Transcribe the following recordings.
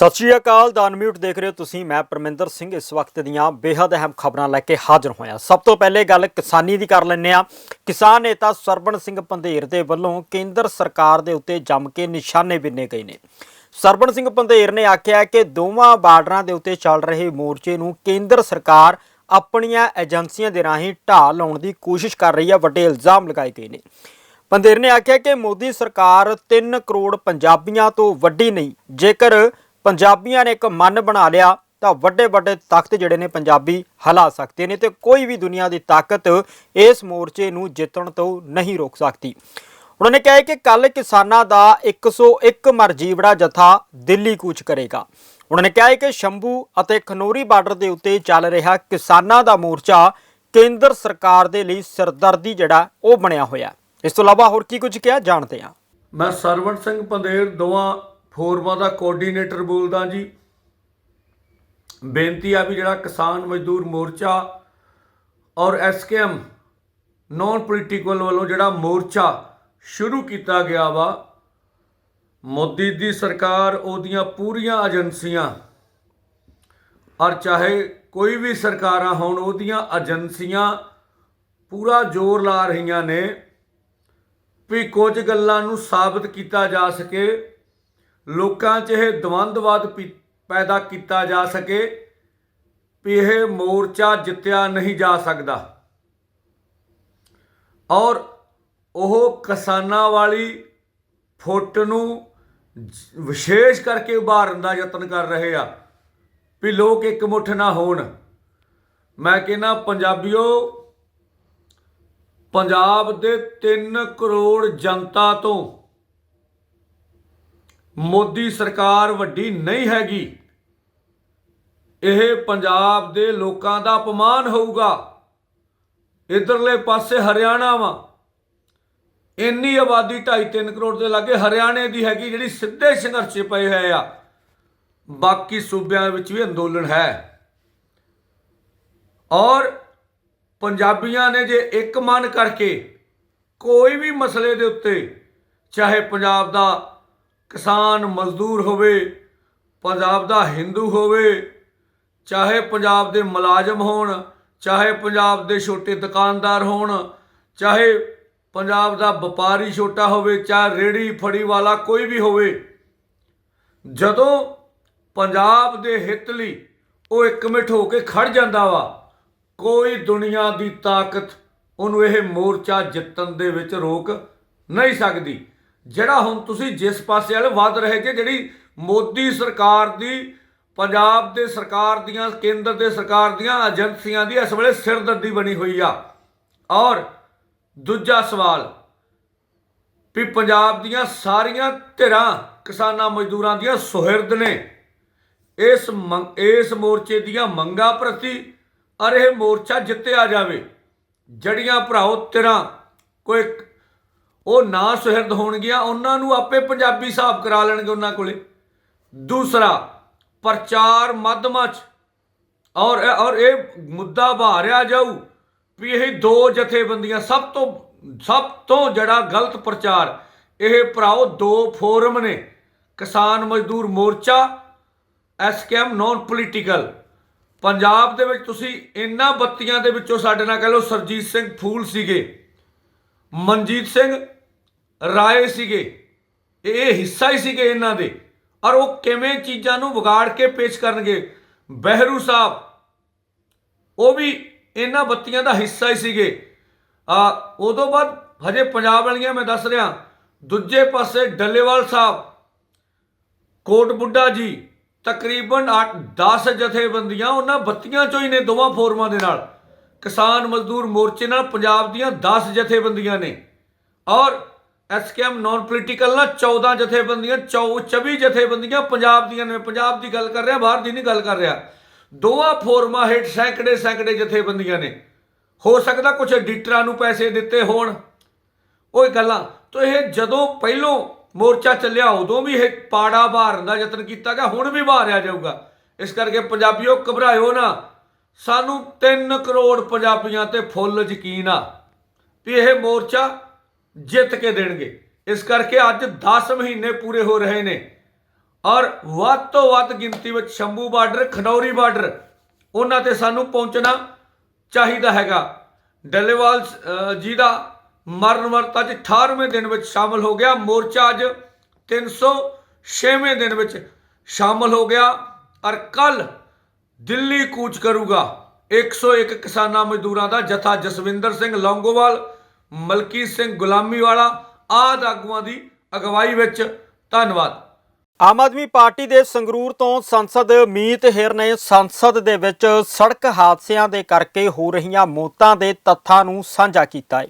ਸਤਿ ਸ਼੍ਰੀ ਅਕਾਲ ਦਾ ਅਨਮਿਊਟ ਦੇਖ ਰਹੇ ਹੋ ਤੁਸੀਂ। ਮੈਂ ਪਰਮਿੰਦਰ ਸਿੰਘ ਇਸ ਵਕਤ ਦੀਆਂ ਬੇहद ਅਹਿਮ ਖਬਰਾਂ ਲੈ ਕੇ ਹਾਜ਼ਰ ਹੋਇਆ। ਸਭ ਤੋਂ ਪਹਿਲੇ ਗੱਲ ਕਿਸਾਨੀ ਦੀ ਕਰ ਲੈਂਦੇ ਆ ਕਿਸਾਨ ਨੇਤਾ ਸਰਬਣ ਸਿੰਘ ਪੰਧੇਰ ਦੇ ਵੱਲੋਂ ਕੇਂਦਰ ਸਰਕਾਰ ਦੇ ਉੱਤੇ ਜੰਮ ਕੇ ਨਿਸ਼ਾਨੇ ਬਿੰਨੇ ਗਏ ਨੇ। ਸਰਬਣ ਸਿੰਘ ਪੰਧੇਰ ਨੇ ਆਖਿਆ ਕਿ ਦੋਵਾਂ ਬਾਰਡਰਾਂ ਦੇ ਉੱਤੇ ਚੱਲ ਰਹੇ ਮੋਰਚੇ ਨੂੰ ਕੇਂਦਰ ਸਰਕਾਰ ਆਪਣੀਆਂ ਏਜੰਸੀਆਂ ਦੇ ਰਾਹੀਂ ਢਾਹ ਲਾਉਣ ਦੀ ਕੋਸ਼ਿਸ਼ ਕਰ ਰਹੀ ਹੈ। ਵੱਡੇ ਇਲਜ਼ਾਮ ਲਗਾਏ ਗਏ ਨੇ। ਪੰਧੇਰ ਨੇ ਆਖਿਆ ਕਿ ਮੋਦੀ ਸਰਕਾਰ 3 ਕਰੋੜ ਪੰਜਾਬੀਆਂ ਤੋਂ ਵੱਡੀ ਨਹੀਂ, ਜੇਕਰ ਪੰਜਾਬੀਆਂ ਨੇ ਇੱਕ ਮਨ ਬਣਾ ਲਿਆ, ਤਾਂ ਵੱਡੇ ਵੱਡੇ ਤਾਕਤ ਜਿਹੜੇ ਨੇ ਪੰਜਾਬੀ ਹਿਲਾ ਸਕਦੇ ਨੇ ਤੇ ਕੋਈ ਵੀ ਦੁਨੀਆ ਦੀ ਤਾਕਤ ਇਸ ਮੋਰਚੇ ਨੂੰ ਜਿੱਤਣ ਤੋਂ ਨਹੀਂ ਰੋਕ ਸਕਦੀ। ਉਹਨਾਂ ਨੇ ਕਿਹਾ ਹੈ ਕਿ ਕੱਲ ਕਿਸਾਨਾਂ ਦਾ 101 ਮਰਜੀਵੜਾ ਜਥਾ ਦਿੱਲੀ ਕੂਚ ਕਰੇਗਾ। ਉਹਨਾਂ ਨੇ ਕਿਹਾ ਹੈ ਕਿ ਸ਼ੰਭੂ ਅਤੇ ਖਨੋਰੀ ਬਾਰਡਰ ਦੇ ਉੱਤੇ ਚੱਲ ਰਿਹਾ ਕਿਸਾਨਾਂ ਦਾ ਮੋਰਚਾ ਕੇਂਦਰ ਸਰਕਾਰ ਦੇ ਲਈ ਸਿਰਦਰਦੀ ਜਿਹੜਾ, ਉਹ ਬਣਿਆ ਹੋਇਆ ਇਸ ਤੋਂ ਇਲਾਵਾ ਹੋਰ ਕੀ ਕੁਝ ਕਿਹਾ? ਜਾਣਦੇ ਹਾਂ। ਮੈਂ ਸਰਵਣ ਸਿੰਘ ਪੰਦੇਰ, ਦੋਵਾਂ ਫੋਰਮਾਂ ਦਾ ਕੋਆਰਡੀਨੇਟਰ ਬੋਲਦਾ ਜੀ। ਬੇਨਤੀ ਆ ਵੀ ਜਿਹੜਾ ਕਿਸਾਨ ਮਜ਼ਦੂਰ ਮੋਰਚਾ ਔਰ ਐਸਕੇਐਮ ਨਾਨ ਪੋਲੀਟੀਕਲ ਵੱਲੋਂ ਜਿਹੜਾ ਮੋਰਚਾ ਸ਼ੁਰੂ ਕੀਤਾ ਗਿਆ ਵਾ, ਮੋਦੀ ਦੀ ਸਰਕਾਰ ਉਹਦੀਆਂ ਪੂਰੀਆਂ ਏਜੰਸੀਆਂ ਔਰ ਚਾਹੇ ਕੋਈ ਵੀ ਸਰਕਾਰਾਂ ਹੋਣ, ਉਹਦੀਆਂ ਏਜੰਸੀਆਂ ਪੂਰਾ ਜ਼ੋਰ ਲਾ ਰਹੀਆਂ ਨੇ ਵੀ ਕੁਝ ਗੱਲਾਂ ਨੂੰ ਸਾਬਤ ਕੀਤਾ ਜਾ ਸਕੇ। ਲੋਕਾਂ 'ਚ ਇਹ ਦਵੰਦਵਾਦ ਪੀ- ਪੈਦਾ ਕੀਤਾ ਜਾ ਸਕੇ ਵੀ ਇਹ ਮੋਰਚਾ ਜਿੱਤਿਆ ਨਹੀਂ ਜਾ ਸਕਦਾ। ਔਰ ਉਹ ਕਿਸਾਨਾਂ ਵਾਲੀ ਫੁੱਟ ਨੂੰ ਵਿਸ਼ੇਸ਼ ਕਰਕੇ ਉਭਾਰਨ ਦਾ ਯਤਨ ਕਰ ਰਹੇ ਆ ਵੀ ਲੋਕ ਇੱਕ ਮੁੱਠ ਨਾ ਹੋਣ। ਮੈਂ ਕਹਿੰਦਾ, ਪੰਜਾਬੀਓ, ਪੰਜਾਬ ਦੇ 3 ਕਰੋੜ ਜਨਤਾ ਤੋਂ ਮੋਦੀ ਸਰਕਾਰ ਵੱਡੀ ਨਹੀਂ ਹੈਗੀ। ਇਹ ਪੰਜਾਬ ਦੇ ਲੋਕਾਂ ਦਾ ਅਪਮਾਨ ਹੋਊਗਾ। ਇਧਰਲੇ ਪਾਸੇ ਹਰਿਆਣਾ ਵਾ। ਇੰਨੀ ਆਬਾਦੀ 2.5-3 ਕਰੋੜ ਦੇ ਲਾਗੇ ਹਰਿਆਣੇ ਦੀ ਹੈਗੀ ਜਿਹੜੀ ਸਿੱਧੇ ਸੰਘਰਸ਼ ਪਏ ਹੋਏ ਆ। ਬਾਕੀ ਸੂਬਿਆਂ ਵਿੱਚ ਵੀ ਅੰਦੋਲਨ ਹੈ। ਔਰ ਪੰਜਾਬੀਆਂ ਨੇ ਜੇ ਇੱਕ ਮਨ ਕਰਕੇ ਕੋਈ ਵੀ ਮਸਲੇ ਦੇ ਉੱਤੇ, ਚਾਹੇ ਪੰਜਾਬ ਦਾ ਕਿਸਾਨ ਮਜ਼ਦੂਰ ਹੋਵੇ, ਪੰਜਾਬ ਦਾ ਹਿੰਦੂ ਹੋਵੇ, ਚਾਹੇ ਪੰਜਾਬ ਦੇ ਮੁਲਾਜ਼ਮ ਹੋਣ, ਚਾਹੇ ਪੰਜਾਬ ਦੇ ਛੋਟੇ ਦੁਕਾਨਦਾਰ ਹੋਣ, ਚਾਹੇ ਪੰਜਾਬ ਦਾ ਵਪਾਰੀ ਛੋਟਾ ਹੋਵੇ, ਚਾਹੇ ਰੇੜੀ ਫੜੀ ਵਾਲਾ ਕੋਈ ਵੀ ਹੋਵੇ, ਜਦੋਂ ਪੰਜਾਬ ਦੇ ਹਿੱਤ ਲਈ ਉਹ ਇੱਕ ਇਕਮਿੱਠ ਹੋ ਕੇ ਖੜ ਜਾਂਦਾ ਵਾ, ਕੋਈ ਦੁਨੀਆ ਦੀ ਤਾਕਤ ਉਹਨੂੰ ਇਹ ਮੋਰਚਾ ਜਿੱਤਣ ਦੇ ਵਿੱਚ ਰੋਕ ਨਹੀਂ ਸਕਦੀ। ਜਿਹੜਾ ਹੁਣ ਤੁਸੀਂ ਜਿਸ ਪਾਸੇ ਵਾਲੇ ਵੱਧ ਰਹੇ ਜੇ, ਜਿਹੜੀ ਮੋਦੀ ਸਰਕਾਰ ਦੀ, ਪੰਜਾਬ ਦੇ ਸਰਕਾਰ ਦੀਆਂ, ਕੇਂਦਰ ਦੇ ਸਰਕਾਰ ਦੀਆਂ ਏਜੰਸੀਆਂ ਦੀ ਇਸ ਵੇਲੇ ਸਿਰਦਰਦੀ ਬਣੀ ਹੋਈ ਆ। ਔਰ ਦੂਜਾ ਸਵਾਲ ਵੀ ਪੰਜਾਬ ਦੀਆਂ ਸਾਰੀਆਂ ਧਿਰਾਂ, ਕਿਸਾਨਾਂ ਮਜ਼ਦੂਰਾਂ ਦੀਆਂ ਸੁਹਿਰਦ ਨੇ, ਇਸ ਮੰਗ- ਇਸ ਮੋਰਚੇ ਦੀਆਂ ਮੰਗਾਂ ਪ੍ਰਤੀ ਅਰ ਇਹ ਮੋਰਚਾ ਜਿੱਤਿਆ ਜਾਵੇ ਜੜੀਆਂ ਭਰਾਓ ਧਿਰਾਂ, ਕੋਈ ਉਹ ਨਾ ਸੁਹਿਰਦ ਹੋਣਗੀਆਂ, ਉਹਨਾਂ ਨੂੰ ਆਪੇ ਪੰਜਾਬੀ ਹਿਸਾਬ ਕਰਾ ਲੈਣਗੇ ਉਹਨਾਂ ਕੋਲੇ। ਦੂਸਰਾ, ਪ੍ਰਚਾਰ ਮਾਧਮਾਂ 'ਚ। ਔਰ ਔਰ ਇਹ ਮੁੱਦਾ ਬਾਹਰਿਆ ਜਾਊ ਵੀ ਇਹ ਦੋ ਜਥੇਬੰਦੀਆਂ, ਸਭ ਤੋਂ ਸਭ ਤੋਂ ਜਿਹੜਾ ਗਲਤ ਪ੍ਰਚਾਰ, ਇਹ ਭਰਾਓ ਦੋ ਫੋਰਮ ਨੇ। ਕਿਸਾਨ ਮਜ਼ਦੂਰ ਮੋਰਚਾ ਐਸਕੇਐਮ ਨਾਨ ਪੋਲੀਟੀਕਲ ਪੰਜਾਬ ਦੇ ਵਿੱਚ ਤੁਸੀਂ ਇਹਨਾਂ ਬੱਤੀਆਂ ਦੇ ਵਿੱਚੋਂ ਸਾਡੇ ਨਾਲ ਕਹ ਲਓ ਸਰਜੀਤ ਸਿੰਘ ਫੂਲ ਸੀਗੇ। ਮਨਜੀਤ ਸਿੰਘ ਰਾਏ ਸੀਗੇ, ਇਹ ਹਿੱਸਾ ਹੀ ਸੀਗੇ ਇਹਨਾਂ ਦੇ। ਔਰ ਉਹ ਕਿਵੇਂ ਚੀਜ਼ਾਂ ਨੂੰ ਵਿਗਾੜ ਕੇ ਪੇਸ਼ ਕਰਨਗੇ? ਬਹਿਰੂ ਸਾਹਿਬ, ਉਹ ਵੀ ਇਹਨਾਂ ਬੱਤੀਆਂ ਦਾ ਹਿੱਸਾ ਹੀ ਸੀਗੇ। ਆ, ਉਦੋਂ ਬਾਅਦ ਹਜੇ ਪੰਜਾਬ ਵਾਲੀਆਂ ਮੈਂ ਦੱਸ ਰਿਹਾ, ਦੂਜੇ ਪਾਸੇ ਡੱਲੇਵਾਲ ਸਾਹਿਬ, ਕੋਟ ਬੁੱਢਾ ਜੀ, ਤਕਰੀਬਨ 8 10 ਜਥੇਬੰਦੀਆਂ ਉਹਨਾਂ ਬੱਤੀਆਂ ਚੋਂ ਹੀ ਨੇ ਦੋਵਾਂ ਫੋਰਮਾਂ ਦੇ ਨਾਲ। ਕਿਸਾਨ ਮਜ਼ਦੂਰ ਮੋਰਚੇ ਨਾਲ ਪੰਜਾਬ ਦੀਆਂ 10 ਜਥੇਬੰਦੀਆਂ ਨੇ। ਔਰ ਐਸਕੇਐਮ ਨਾਨ ਪੋਲੀਟੀਕਲ ਨਾਲ 14 ਜਥੇਬੰਦੀਆਂ 24 ਜਥੇਬੰਦੀਆਂ ਪੰਜਾਬ ਦੀਆਂ ਨੇ। ਪੰਜਾਬ ਦੀ ਗੱਲ ਕਰ ਰਿਹਾ, ਬਾਹਰ ਦੀ ਨਹੀਂ ਗੱਲ ਕਰ ਰਿਹਾ। ਦੋਵਾਂ ਫੋਰਮਾਂ ਹੇਠ ਸੈਂਕੜੇ ਸੈਂਕੜੇ ਜਥੇਬੰਦੀਆਂ ਨੇ। ਹੋ ਸਕਦਾ ਕੁਝ ਐਡੀਟਰਾਂ ਨੂੰ ਪੈਸੇ ਦਿੱਤੇ ਹੋਣ। ਉਹ ਗੱਲਾਂ, ਤੋ ਇਹ ਜਦੋਂ ਪਹਿਲੋਂ ਮੋਰਚਾ ਚੱਲਿਆ, ਉਦੋਂ ਵੀ ਇਹ ਪਾੜਾ ਬਾਰਨ ਦਾ ਯਤਨ ਕੀਤਾ ਗਿਆ, ਹੁਣ ਵੀ ਬਾਹਰਿਆ ਜਾਊਗਾ। ਇਸ ਕਰਕੇ ਪੰਜਾਬੀਓ ਘਬਰਾਇਓ ਨਾ। ਸਾਨੂੰ 3 ਕਰੋੜ ਪੰਜਾਬੀਆਂ ਤੇ ਫੁੱਲ ਯਕੀਨ ਆ ਵੀ ਇਹ ਮੋਰਚਾ ਜਿੱਤ ਕੇ ਦੇਣਗੇ। ਇਸ ਕਰਕੇ ਅੱਜ 10 ਮਹੀਨੇ ਪੂਰੇ ਹੋ ਰਹੇ ਨੇ। ਔਰ ਵੱਧ ਤੋਂ ਵੱਧ ਗਿਣਤੀ ਵਿੱਚ ਸ਼ੰਭੂ ਬਾਰਡਰ ਖਨੌਰੀ ਬਾਰਡਰ, ਉਹਨਾਂ ਤੇ ਸਾਨੂੰ ਪਹੁੰਚਣਾ ਚਾਹੀਦਾ ਹੈਗਾ। ਡੱਲੇਵਾਲ ਜੀ ਦਾ ਮਰਨ ਵਰਤ ਅੱਜ 18ਵੇਂ ਦਿਨ ਵਿੱਚ ਸ਼ਾਮਲ ਹੋ ਗਿਆ। ਮੋਰਚਾ ਅੱਜ 306ਵੇਂ ਦਿਨ ਵਿੱਚ ਸ਼ਾਮਲ ਹੋ ਗਿਆ। ਔਰ ਕੱਲ ਦਿੱਲੀ ਕੂਚ ਕਰੂਗਾ। 101 ਕਿਸਾਨਾਂ ਮਜ਼ਦੂਰਾਂ ਦਾ ਜਥਾ ਜਸਵਿੰਦਰ ਸਿੰਘ ਲੌਂਗੋਵਾਲ ਮਲਕੀਤ ਸਿੰਘ ਗੁਲਾਮੀ ਵਾਲਾ ਆਦ ਆਗੂਆਂ ਦੀ ਅਗਵਾਈ ਵਿੱਚ ਧੰਨਵਾਦ। ਆਮ ਆਦਮੀ ਪਾਰਟੀ ਦੇ ਸੰਗਰੂਰ ਤੋਂ ਸੰਸਦ ਮੀਤ ਹਿਰ ਨੇ ਸੰਸਦ ਦੇ ਵਿੱਚ ਸੜਕ ਹਾਦਸਿਆਂ ਦੇ ਕਰਕੇ ਹੋ ਰਹੀਆਂ ਮੌਤਾਂ ਦੇ ਤੱਥਾਂ ਨੂੰ ਸਾਂਝਾ ਕੀਤਾ ਹੈ।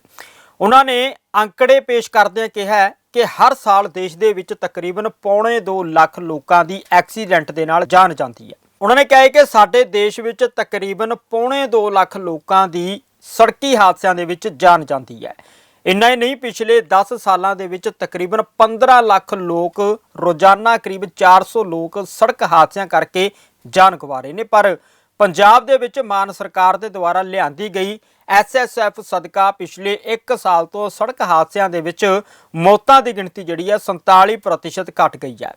ਉਹਨਾਂ ਨੇ ਅੰਕੜੇ ਪੇਸ਼ ਕਰਦਿਆਂ ਕਿਹਾ ਕਿ ਹਰ ਸਾਲ ਦੇਸ਼ ਦੇ ਵਿੱਚ ਤਕਰੀਬਨ ਪੌਣੇ 2 ਲੱਖ ਲੋਕਾਂ ਦੀ ਐਕਸੀਡੈਂਟ ਦੇ ਨਾਲ ਜਾਨ ਜਾਂਦੀ ਹੈ। ਉਹਨਾਂ ਨੇ ਕਿਹਾ ਕਿ ਸਾਡੇ ਦੇਸ਼ ਵਿੱਚ ਤਕਰੀਬਨ ਪੌਣੇ 2 ਲੱਖ ਲੋਕਾਂ ਦੀ ਸੜਕੀ ਹਾਦਸਿਆਂ ਦੇ ਵਿੱਚ ਜਾਨ ਜਾਂਦੀ ਹੈ। ਇੰਨਾ ਹੀ ਨਹੀਂ, ਪਿਛਲੇ 10 ਸਾਲਾਂ ਦੇ ਵਿੱਚ ਤਕਰੀਬਨ 15 ਲੱਖ ਲੋਕ, ਰੋਜ਼ਾਨਾ ਕਰੀਬ 400 ਲੋਕ ਸੜਕ ਹਾਦਸਿਆਂ ਕਰਕੇ ਜਾਨ ਗਵਾ ਰਹੇ ਨੇ। ਪਰ ਪੰਜਾਬ ਦੇ ਵਿੱਚ ਮਾਨ ਸਰਕਾਰ ਦੇ ਦੁਆਰਾ ਲਿਆਂਦੀ ਗਈ ਐਸਐਸਐਫ ਸਦਕਾ ਪਿਛਲੇ 1 ਸਾਲ ਤੋਂ ਸੜਕ ਹਾਦਸਿਆਂ ਦੇ ਵਿੱਚ ਮੌਤਾਂ ਦੀ ਗਿਣਤੀ ਜਿਹੜੀ ਹੈ 47% ਘਟ ਗਈ ਹੈ।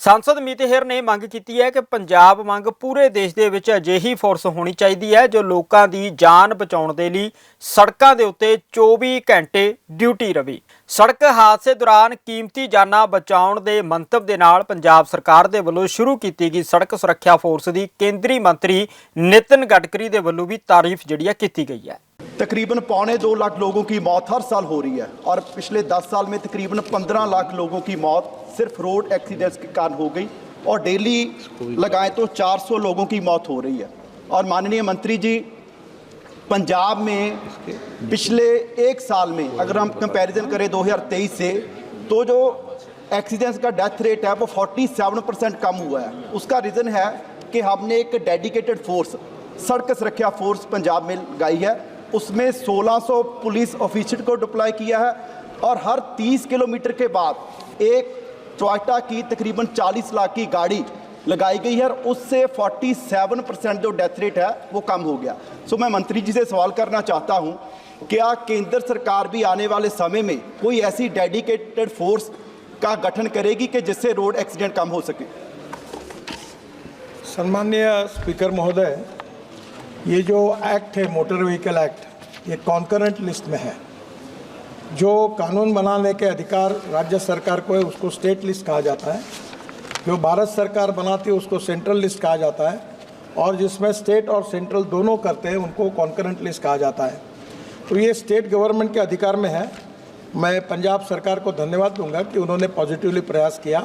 ਸੰਸਦ ਮੀਤਹਿਰ ਨੇ ਮੰਗ ਕੀਤੀ ਹੈ ਕਿ ਪੰਜਾਬ ਵਾਂਗ ਪੂਰੇ ਦੇਸ਼ ਦੇ ਵਿੱਚ ਅਜਿਹੀ ਫੋਰਸ ਹੋਣੀ ਚਾਹੀਦੀ ਹੈ ਜੋ ਲੋਕਾਂ ਦੀ ਜਾਨ ਬਚਾਉਣ ਦੇ ਲਈ ਸੜਕਾਂ ਦੇ ਉੱਤੇ 24 ਘੰਟੇ ਡਿਊਟੀ ਰਵੇ। ਸੜਕ ਹਾਦਸੇ ਦੌਰਾਨ ਕੀਮਤੀ ਜਾਨਾਂ ਬਚਾਉਣ ਦੇ ਮੰਤਵ ਦੇ ਨਾਲ ਪੰਜਾਬ ਸਰਕਾਰ ਦੇ ਵੱਲੋਂ ਸ਼ੁਰੂ ਕੀਤੀ ਗਈ ਸੜਕ ਸੁਰੱਖਿਆ ਫੋਰਸ ਦੀ ਕੇਂਦਰੀ ਮੰਤਰੀ ਨਿਤਿਨ ਗਡਕਰੀ ਦੇ ਵੱਲੋਂ ਵੀ ਤਾਰੀਫ ਜਿਹੜੀ ਹੈ ਕੀਤੀ ਗਈ ਹੈ। तकरीबन पौने दो लाख लोगों की मौत हर साल हो रही है और पिछले दस साल में तकरीबन पंद्रह लाख लोगों की मौत सिर्फ़ रोड एक्सीडेंट्स के कारण हो गई और डेली लगाएँ तो 400 लोगों की मौत हो रही है। और माननीय मंत्री जी, पंजाब में पिछले एक साल में अगर हम कंपैरिजन करें 2023 से तो जो एक्सीडेंट्स का डेथ रेट है वो 47 परसेंट कम हुआ है। उसका रीज़न है कि हमने एक डेडिकेटेड फोर्स सड़क सुरक्षा फोर्स पंजाब में लगाई है। उसमें 1600 पुलिस ऑफिसर को डिप्लॉय किया है और हर 30 किलोमीटर के बाद एक टोयोटा की तकरीबन 40 लाख की गाड़ी लगाई गई है और उससे 47 परसेंट जो डेथ रेट है वो कम हो गया। सो मैं मंत्री जी से सवाल करना चाहता हूँ, क्या केंद्र सरकार भी आने वाले समय में कोई ऐसी डेडिकेटेड फोर्स का गठन करेगी कि जिससे रोड एक्सीडेंट कम हो सके? सन्मान्य स्पीकर महोदय ये जो एक्ट है मोटर व्हीकल एक्ट ये कॉन्करेंट लिस्ट में है। जो कानून बनाने के अधिकार राज्य सरकार को है, उसको स्टेट लिस्ट कहा जाता है। जो भारत सरकार बनाती है, उसको सेंट्रल लिस्ट कहा जाता है। और जिसमें स्टेट और सेंट्रल दोनों करते हैं, उनको कॉन्करेंट लिस्ट कहा जाता है। तो ये स्टेट गवर्नमेंट के अधिकार में है। मैं पंजाब सरकार को धन्यवाद दूँगा कि उन्होंने पॉजिटिवली प्रयास किया।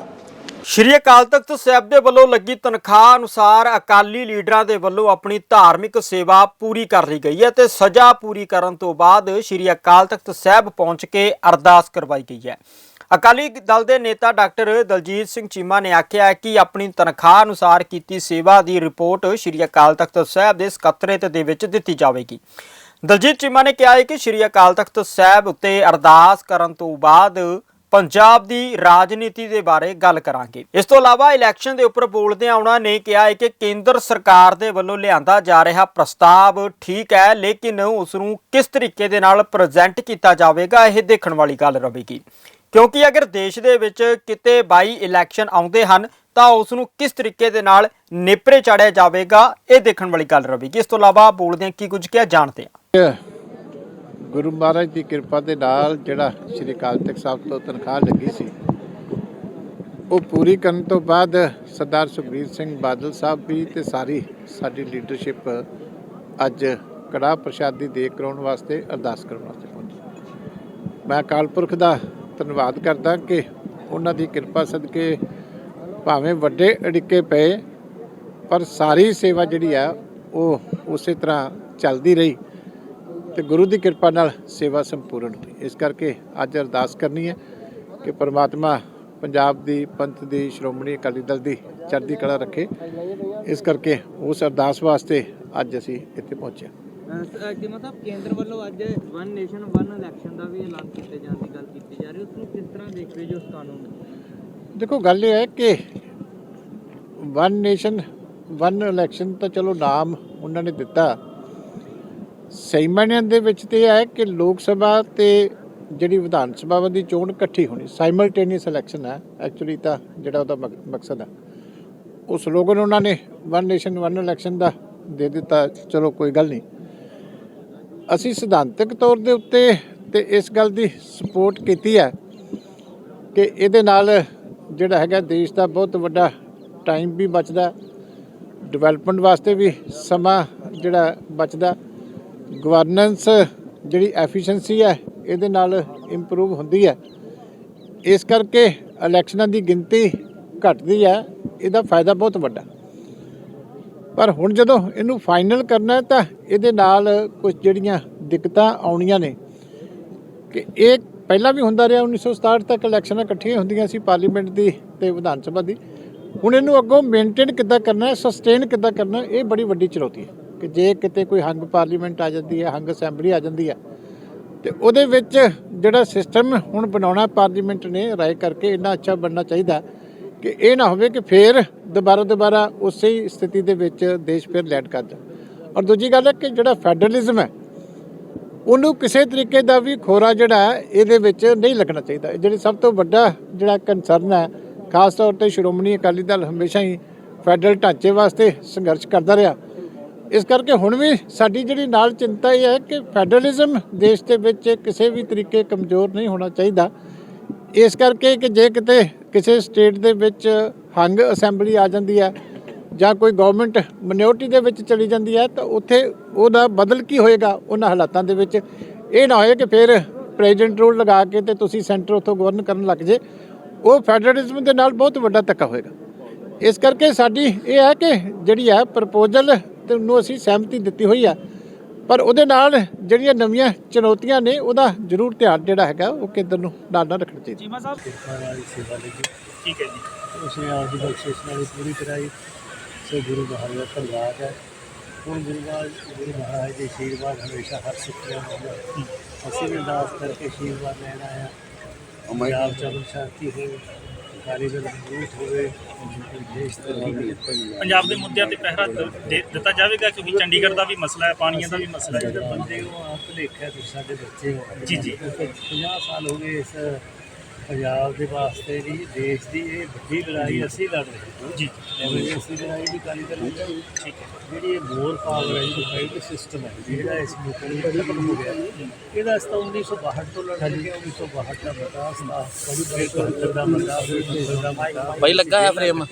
ਸ਼੍ਰੀ ਅਕਾਲ ਤਖਤ ਸਾਹਿਬ ਦੇ ਵੱਲੋਂ ਲੱਗੀ ਤਨਖਾਹ ਅਨੁਸਾਰ ਅਕਾਲੀ ਲੀਡਰਾਂ ਦੇ ਵੱਲੋਂ ਆਪਣੀ ਧਾਰਮਿਕ ਸੇਵਾ ਪੂਰੀ ਕਰ ਲਈ ਗਈ ਹੈ ਤੇ ਸਜ਼ਾ ਪੂਰੀ ਕਰਨ ਤੋਂ ਬਾਅਦ ਸ਼੍ਰੀ ਅਕਾਲ ਤਖਤ ਸਾਹਿਬ ਪਹੁੰਚ ਕੇ ਅਰਦਾਸ ਕਰਵਾਈ ਗਈ ਹੈ। ਅਕਾਲੀ ਦਲ ਦੇ ਨੇਤਾ ਡਾਕਟਰ ਦਲਜੀਤ ਸਿੰਘ ਚੀਮਾ ਨੇ ਆਖਿਆ ਕਿ ਆਪਣੀ ਤਨਖਾਹ ਅਨੁਸਾਰ ਕੀਤੀ ਸੇਵਾ ਦੀ ਰਿਪੋਰਟ ਸ਼੍ਰੀ ਅਕਾਲ ਤਖਤ ਸਾਹਿਬ ਦੇ ਸਕੱਤਰੇਤ ਦੇ ਵਿੱਚ ਦਿੱਤੀ ਜਾਵੇਗੀ। ਦਲਜੀਤ ਚੀਮਾ ਨੇ ਕਿਹਾ ਹੈ ਕਿ ਸ਼੍ਰੀ ਅਕਾਲ ਤਖਤ ਸਾਹਿਬ ਉੱਤੇ ਅਰਦਾਸ ਕਰਨ ਤੋਂ ਬਾਅਦ ਪੰਜਾਬ ਦੀ ਰਾਜਨੀਤੀ ਦੇ ਬਾਰੇ ਗੱਲ ਕਰਾਂਗੇ। ਇਸ ਤੋਂ ਇਲਾਵਾ ਇਲੈਕਸ਼ਨ ਦੇ ਉੱਪਰ ਬੋਲਦਿਆਂ ਉਹਨਾਂ ਨੇ ਕਿਹਾ ਹੈ ਕਿ ਕੇਂਦਰ ਸਰਕਾਰ ਦੇ ਵੱਲੋਂ ਲਿਆਂਦਾ ਜਾ ਰਿਹਾ ਪ੍ਰਸਤਾਵ ਠੀਕ ਹੈ, ਲੇਕਿਨ ਉਸ ਨੂੰ ਕਿਸ ਤਰੀਕੇ ਦੇ ਨਾਲ ਪ੍ਰੈਜ਼ੈਂਟ ਕੀਤਾ ਜਾਵੇਗਾ, ਇਹ ਦੇਖਣ ਵਾਲੀ ਗੱਲ ਰਹੇਗੀ। ਕਿਉਂਕਿ ਅਗਰ ਦੇਸ਼ ਦੇ ਵਿੱਚ ਕਿਤੇ ਬਾਈ ਇਲੈਕਸ਼ਨ ਆਉਂਦੇ ਹਨ, ਤਾਂ ਉਸ ਨੂੰ ਕਿਸ ਤਰੀਕੇ ਦੇ ਨਾਲ ਨੇਪਰੇ ਚਾੜਿਆ ਜਾਵੇਗਾ, ਇਹ ਦੇਖਣ ਵਾਲੀ ਗੱਲ ਰਹੇਗੀ। ਇਸ ਤੋਂ ਇਲਾਵਾ ਬੋਲਦਿਆਂ ਕੀ ਕੁਝ ਕਿਹਾ ਜਾਣਦੇ ਹਾਂ ਗੁਰੂ ਮਹਾਰਾਜ ਦੀ ਕਿਰਪਾ ਦੇ ਨਾਲ ਜਿਹੜਾ ਸ੍ਰੀ ਅਕਾਲ ਤਖਤ ਸਾਹਿਬ ਤੋਂ ਤਨਖਾਹ ਲੱਗੀ ਸੀ, ਉਹ ਪੂਰੀ ਕਰਨ ਤੋਂ ਬਾਅਦ ਸਰਦਾਰ ਸੁਖਬੀਰ ਸਿੰਘ ਬਾਦਲ ਸਾਹਿਬ ਵੀ ਤੇ ਸਾਰੀ ਸਾਡੀ ਲੀਡਰਸ਼ਿਪ ਅੱਜ ਕੜਾ ਪ੍ਰਸ਼ਾਦੀ ਦੀ ਦੇਖ ਕਰਾਉਣ ਵਾਸਤੇ, ਅਰਦਾਸ ਕਰਨ ਵਾਸਤੇ ਪਹੁੰਚੀ। ਮੈਂ ਅਕਾਲ ਪੁਰਖ ਦਾ ਧੰਨਵਾਦ ਕਰਦਾ ਕਿ ਉਹਨਾਂ ਦੀ ਕਿਰਪਾ ਸਦਕੇ ਭਾਵੇਂ ਵੱਡੇ ਅੜਿੱਕੇ ਪਏ, ਪਰ ਸਾਰੀ ਸੇਵਾ ਜਿਹੜੀ ਆ, ਉਹ ਉਸੇ ਤਰ੍ਹਾਂ ਚੱਲਦੀ ਰਹੀ। ਤੇ ਗੁਰੂ ਦੀ ਕਿਰਪਾ ਨਾਲ ਸੇਵਾ ਸੰਪੂਰਨ ਹੋਈ। ਇਸ ਕਰਕੇ ਅੱਜ ਅਰਦਾਸ ਕਰਨੀ ਹੈ ਕਿ ਪ੍ਰਮਾਤਮਾ ਪੰਜਾਬ ਦੀ ਪੰਥ ਦੀ ਸ਼੍ਰੋਮਣੀ ਅਕਾਲੀ ਦਲ ਦੀ ਚੜ੍ਹਦੀ ਕਲਾ ਰੱਖੇ। ਇਸ ਕਰਕੇ ਉਸ ਅਰਦਾਸ ਵਾਸਤੇ ਅੱਜ ਅਸੀਂ ਇੱਥੇ ਪਹੁੰਚੇ ਹਾਂ। ਕਿ ਮਤਲਬ ਕੇਂਦਰ ਵੱਲੋਂ ਅੱਜ ਵਨ ਨੇਸ਼ਨ ਵਨ ਇਲੈਕਸ਼ਨ ਦਾ ਵੀ ਐਲਾਨ ਕੀਤੇ ਜਾਣ ਦੀ ਗੱਲ ਕੀਤੀ ਜਾ ਰਹੀ ਹੈ। ਉਸ ਨੂੰ ਕਿਸ ਤਰ੍ਹਾਂ ਦੇਖ ਰਹੇ ਜੋ ਉਸ ਕਾਨੂੰਨ ਨੂੰ? ਦੇਖੋ ਗੱਲ ਇਹ ਹੈ ਕਿ ਵਨ ਨੇਸ਼ਨ ਵਨ ਇਲੈਕਸ਼ਨ ਤਾਂ ਚਲੋ ਨਾਮ ਉਹਨਾਂ ਨੇ ਦਿੱਤਾ। ਸਹੀ ਦੇ ਵਿੱਚ ਤੇ ਇਹ ਹੈ ਕਿ ਲੋਕ ਸਭਾ ਤੇ ਜਿਹੜੀ ਵਿਧਾਨ ਸਭਾ ਦੀ ਚੋਣ ਇਕੱਠੀ ਹੋਣੀ ਸਾਈਮਲਟੇਨੀਅਸ ਇਲੈਕਸ਼ਨ ਹੈ ਐਕਚੁਅਲੀ ਤਾਂ ਜਿਹੜਾ ਉਹਦਾ ਮਕ- ਮਕਸਦ ਹੈ। ਉਹ ਸਲੋਗਨ ਉਹਨਾਂ ਨੇ ਵਨ ਨੇਸ਼ਨ ਵਨ ਇਲੈਕਸ਼ਨ ਦਾ ਦੇ ਦਿੱਤਾ, ਚਲੋ ਕੋਈ ਗੱਲ ਨਹੀਂ। ਅਸੀਂ ਸਿਧਾਂਤਕ ਤੌਰ ਦੇ ਉੱਤੇ ਤੇ ਇਸ ਗੱਲ ਦੀ ਸਪੋਰਟ ਕੀਤੀ ਹੈ ਕਿ ਇਹਦੇ ਨਾਲ ਜਿਹੜਾ ਹੈਗਾ ਦੇਸ਼ ਦਾ ਬਹੁਤ ਵੱਡਾ ਟਾਈਮ ਵੀ ਬਚਦਾ ਡਿਵੈਲਪਮੈਂਟ ਵਾਸਤੇ ਵੀ ਸਮਾਂ ਜਿਹੜਾ ਬਚਦਾ। ਗਵਰਨੈਂਸ ਜਿਹੜੀ ਐਫੀਸ਼ੀਐਂਸੀ ਹੈ, ਇਹਦੇ ਨਾਲ ਇੰਪਰੂਵ ਹੁੰਦੀ ਹੈ। ਇਸ ਕਰਕੇ ਇਲੈਕਸ਼ਨਾਂ ਦੀ ਗਿਣਤੀ ਘਟਦੀ ਹੈ, ਇਹਦਾ ਫਾਇਦਾ ਬਹੁਤ ਵੱਡਾ। ਪਰ ਹੁਣ ਜਦੋਂ ਇਹਨੂੰ ਫਾਈਨਲ ਕਰਨਾ ਹੈ, ਤਾਂ ਇਹਦੇ ਨਾਲ ਕੁਝ ਜਿਹੜੀਆਂ ਦਿੱਕਤਾਂ ਆਉਣੀਆਂ ਨੇ। ਕਿ ਇਹ ਪਹਿਲਾਂ ਵੀ ਹੁੰਦਾ ਰਿਹਾ 1967 ਤੱਕ ਇਲੈਕਸ਼ਨਾਂ ਇਕੱਠੀਆਂ ਹੁੰਦੀਆਂ ਸੀ ਪਾਰਲੀਮੈਂਟ ਦੀ ਤੇ ਵਿਧਾਨ ਸਭਾ ਦੀ। ਹੁਣ ਇਹਨੂੰ ਅੱਗੋਂ ਮੇਨਟੇਨ ਕਿੱਦਾਂ ਕਰਨਾ ਹੈ ਸਸਟੇਨ ਕਿੱਦਾਂ ਕਰਨਾ ਇਹ ਬੜੀ ਵੱਡੀ ਚੁਣੌਤੀ ਹੈ। ਕਿ ਜੇ ਕਿਤੇ ਕੋਈ ਹੰਗ ਪਾਰਲੀਮੈਂਟ ਆ ਜਾਂਦੀ ਹੈ, ਹੰਗ ਅਸੈਂਬਲੀ ਆ ਜਾਂਦੀ ਹੈ, ਤੇ ਉਹਦੇ ਵਿੱਚ ਜਿਹੜਾ ਸਿਸਟਮ ਹੁਣ ਬਣਾਉਣਾ ਪਾਰਲੀਮੈਂਟ ਨੇ ਰਾਏ ਕਰਕੇ ਇੰਨਾ ਅੱਛਾ ਬਣਨਾ ਚਾਹੀਦਾ ਕਿ ਇਹ ਨਾ ਹੋਵੇ ਕਿ ਫੇਰ ਦੁਬਾਰਾ ਦੁਬਾਰਾ ਉਸੇ ਹੀ ਸਥਿਤੀ ਦੇ ਵਿੱਚ ਦੇਸ਼ ਫਿਰ ਲੈਂਡ ਕਰ ਜਾ ਔਰ ਦੂਜੀ ਗੱਲ ਹੈ ਕਿ ਜਿਹੜਾ ਫੈਡਰਲਿਜ਼ਮ ਹੈ, ਉਹਨੂੰ ਕਿਸੇ ਤਰੀਕੇ ਦਾ ਵੀ ਖੋਰਾ ਜਿਹੜਾ ਇਹਦੇ ਵਿੱਚ ਨਹੀਂ ਲੱਗਣਾ ਚਾਹੀਦਾ। ਇਹ ਜਿਹੜੀ ਸਭ ਤੋਂ ਵੱਡਾ ਜਿਹੜਾ ਕੰਸਰਨ ਹੈ, ਖਾਸ ਤੌਰ ਤੇ ਸ਼੍ਰੋਮਣੀ ਅਕਾਲੀ ਦਲ ਹਮੇਸ਼ਾ ਹੀ ਫੈਡਰਲ ਢਾਂਚੇ ਵਾਸਤੇ ਸੰਘਰਸ਼ ਕਰਦਾ ਰਿਹਾ। ਇਸ ਕਰਕੇ ਹੁਣ ਵੀ ਸਾਡੀ ਜਿਹੜੀ ਨਾਲ ਚਿੰਤਾ ਇਹ ਹੈ ਕਿ ਫੈਡਰਲਿਜ਼ਮ ਦੇਸ਼ ਦੇ ਵਿੱਚ ਕਿਸੇ ਵੀ ਤਰੀਕੇ ਕਮਜ਼ੋਰ ਨਹੀਂ ਹੋਣਾ ਚਾਹੀਦਾ। ਇਸ ਕਰਕੇ ਕਿ ਜੇ ਕਿਤੇ ਕਿਸੇ ਸਟੇਟ ਦੇ ਵਿੱਚ ਹੰਗ ਅਸੈਂਬਲੀ ਆ ਜਾਂਦੀ ਹੈ ਜਾਂ ਕੋਈ ਗਵਰਨਮੈਂਟ ਮਿਨੋਰਟੀ ਦੇ ਵਿੱਚ ਚਲੀ ਜਾਂਦੀ ਹੈ ਤਾਂ ਉੱਥੇ ਉਹਦਾ ਬਦਲ ਕੀ ਹੋਏਗਾ ਉਹਨਾਂ ਹਾਲਾਤਾਂ ਦੇ ਵਿੱਚ? ਇਹ ਨਾ ਹੋਏ ਕਿ ਫਿਰ ਪ੍ਰੈਜ਼ੀਡੈਂਟ ਰੂਲ ਲਗਾ ਕੇ ਤੇ ਤੁਸੀਂ ਸੈਂਟਰ ਉੱਥੋਂ ਗਵਰਨ ਕਰਨ ਲੱਗ ਜੇ। ਉਹ ਫੈਡਰਲਿਜ਼ਮ ਦੇ ਨਾਲ ਬਹੁਤ ਵੱਡਾ ਧੱਕਾ ਹੋਏਗਾ। ਇਸ ਕਰਕੇ ਸਾਡੀ ਇਹ ਹੈ ਕਿ ਜਿਹੜੀ ਹੈ ਪ੍ਰਪੋਜ਼ਲ ਨੂੰ ਅਸੀਂ ਸਹਿਮਤੀ ਦਿੱਤੀ ਹੋਈ ਆ। ਪਰ ਉਹਦੇ ਨਾਲ ਜਿਹੜੀਆਂ ਨਵੀਆਂ ਚੁਣੌਤੀਆਂ ਨੇ ਉਹਦਾ ਜ਼ਰੂਰ ਧਿਆਨ ਜਿਹੜਾ ਹੈਗਾ ਉਹ ਕੇਂਦਰ ਨੂੰ ਨਾਲ ਨਾਲ ਰੱਖਣਾ ਚਾਹੀਦਾ। ਚੀਮਾ ਸਾਹਿਬ? ਵਾਲੀ ਸੇਵਾ ਲਈ ਠੀਕ ਹੈ ਜੀ। ਉਸਨੇ ਆਪਦੀ ਬਖਸ਼ਿਸ਼ ਨਾਲ ਹੀ ਪੂਰੀ ਕਰਾਈ। ਸੋ ਗੁਰੂ ਮਹਾਰਾਜ ਦਾ ਧੰਨਵਾਦ ਹੈ। ਹੁਣ ਗੁਰੂ ਗੁਰੂ ਮਹਾਰਾਜ ਦੇ ਆਸ਼ੀਰਵਾਦ ਹਮੇਸ਼ਾ ਹਰ ਸਿੱਖਿਆ ਹੁੰਦਾ ਅਸੀਂ ਵੀ ਅਰਦਾਸ ਕਰਕੇ ਆਸ਼ੀਰਵਾਦ ਲੈਣ ਆਇਆ ਪੰਜਾਬ ਚ ਅਮਨ ਸ਼ਾਂਤੀ ਹੋਵੇ। ਪੰਜਾਬ ਦੇ ਮੁੱਦਿਆਂ ਤੇ ਪਹਿਰਾ ਦਿੱਤਾ ਜਾਵੇਗਾ ਕਿਉਂਕਿ ਚੰਡੀਗੜ੍ਹ ਦਾ ਵੀ ਮਸਲਾ ਹੈ ਪਾਣੀਆਂ ਦਾ ਵੀ ਮਸਲਾ ਹੈ। ਜਿਹੜੇ ਬੰਦੇ ਉਹ ਆਪ ਲੇਖਿਆ ਤੁਸੀਂ ਸਾਡੇ ਬੱਚੇ ਹੋ। ਜੀ, ਜੀ। 50 ਸਾਲ ਹੋ ਗਏ ਇਸ ਪੰਜਾਬ ਦੇ ਵਾਸਤੇ ਦੀ ਦੇਸ਼ ਦੀ ਇਹ ਵੱਡੀ ਲੜਾਈ ਅਸੀਂ ਲੜ ਰਹੇ ਹਾਂ। ਜੀ। ਐਵੇਂ ਅਸੀਂ ਲੜਾਈ ਵੀ ਕਾਲੀ ਦਲ ਵਿੱਚ ਠੀਕ ਹੈ। ਜਿਹੜੀ ਇਹ ਮੋਰ ਪਾਵਰ ਹੈ ਜਿਹੜਾ ਫਾਈਟ ਸਿਸਟਮ ਹੈ ਜਿਹੜਾ ਇਸ ਵਿੱਚ ਖਤਮ ਹੋ ਗਿਆ ਇਹਦਾ ਅਸਤਾ 1962 ਤੋਂ ਲੜ ਰਹੇ ਹਾਂ 1962 ਦਾ ਬਰਦਾਸ਼ਤ ਦਾ ਬੜੀ ਬੜੀ ਕਲਚਰ ਦਾ ਦਾ ਬਾਈ ਲੱਗਾ ਹੈ ਫਰੇਮ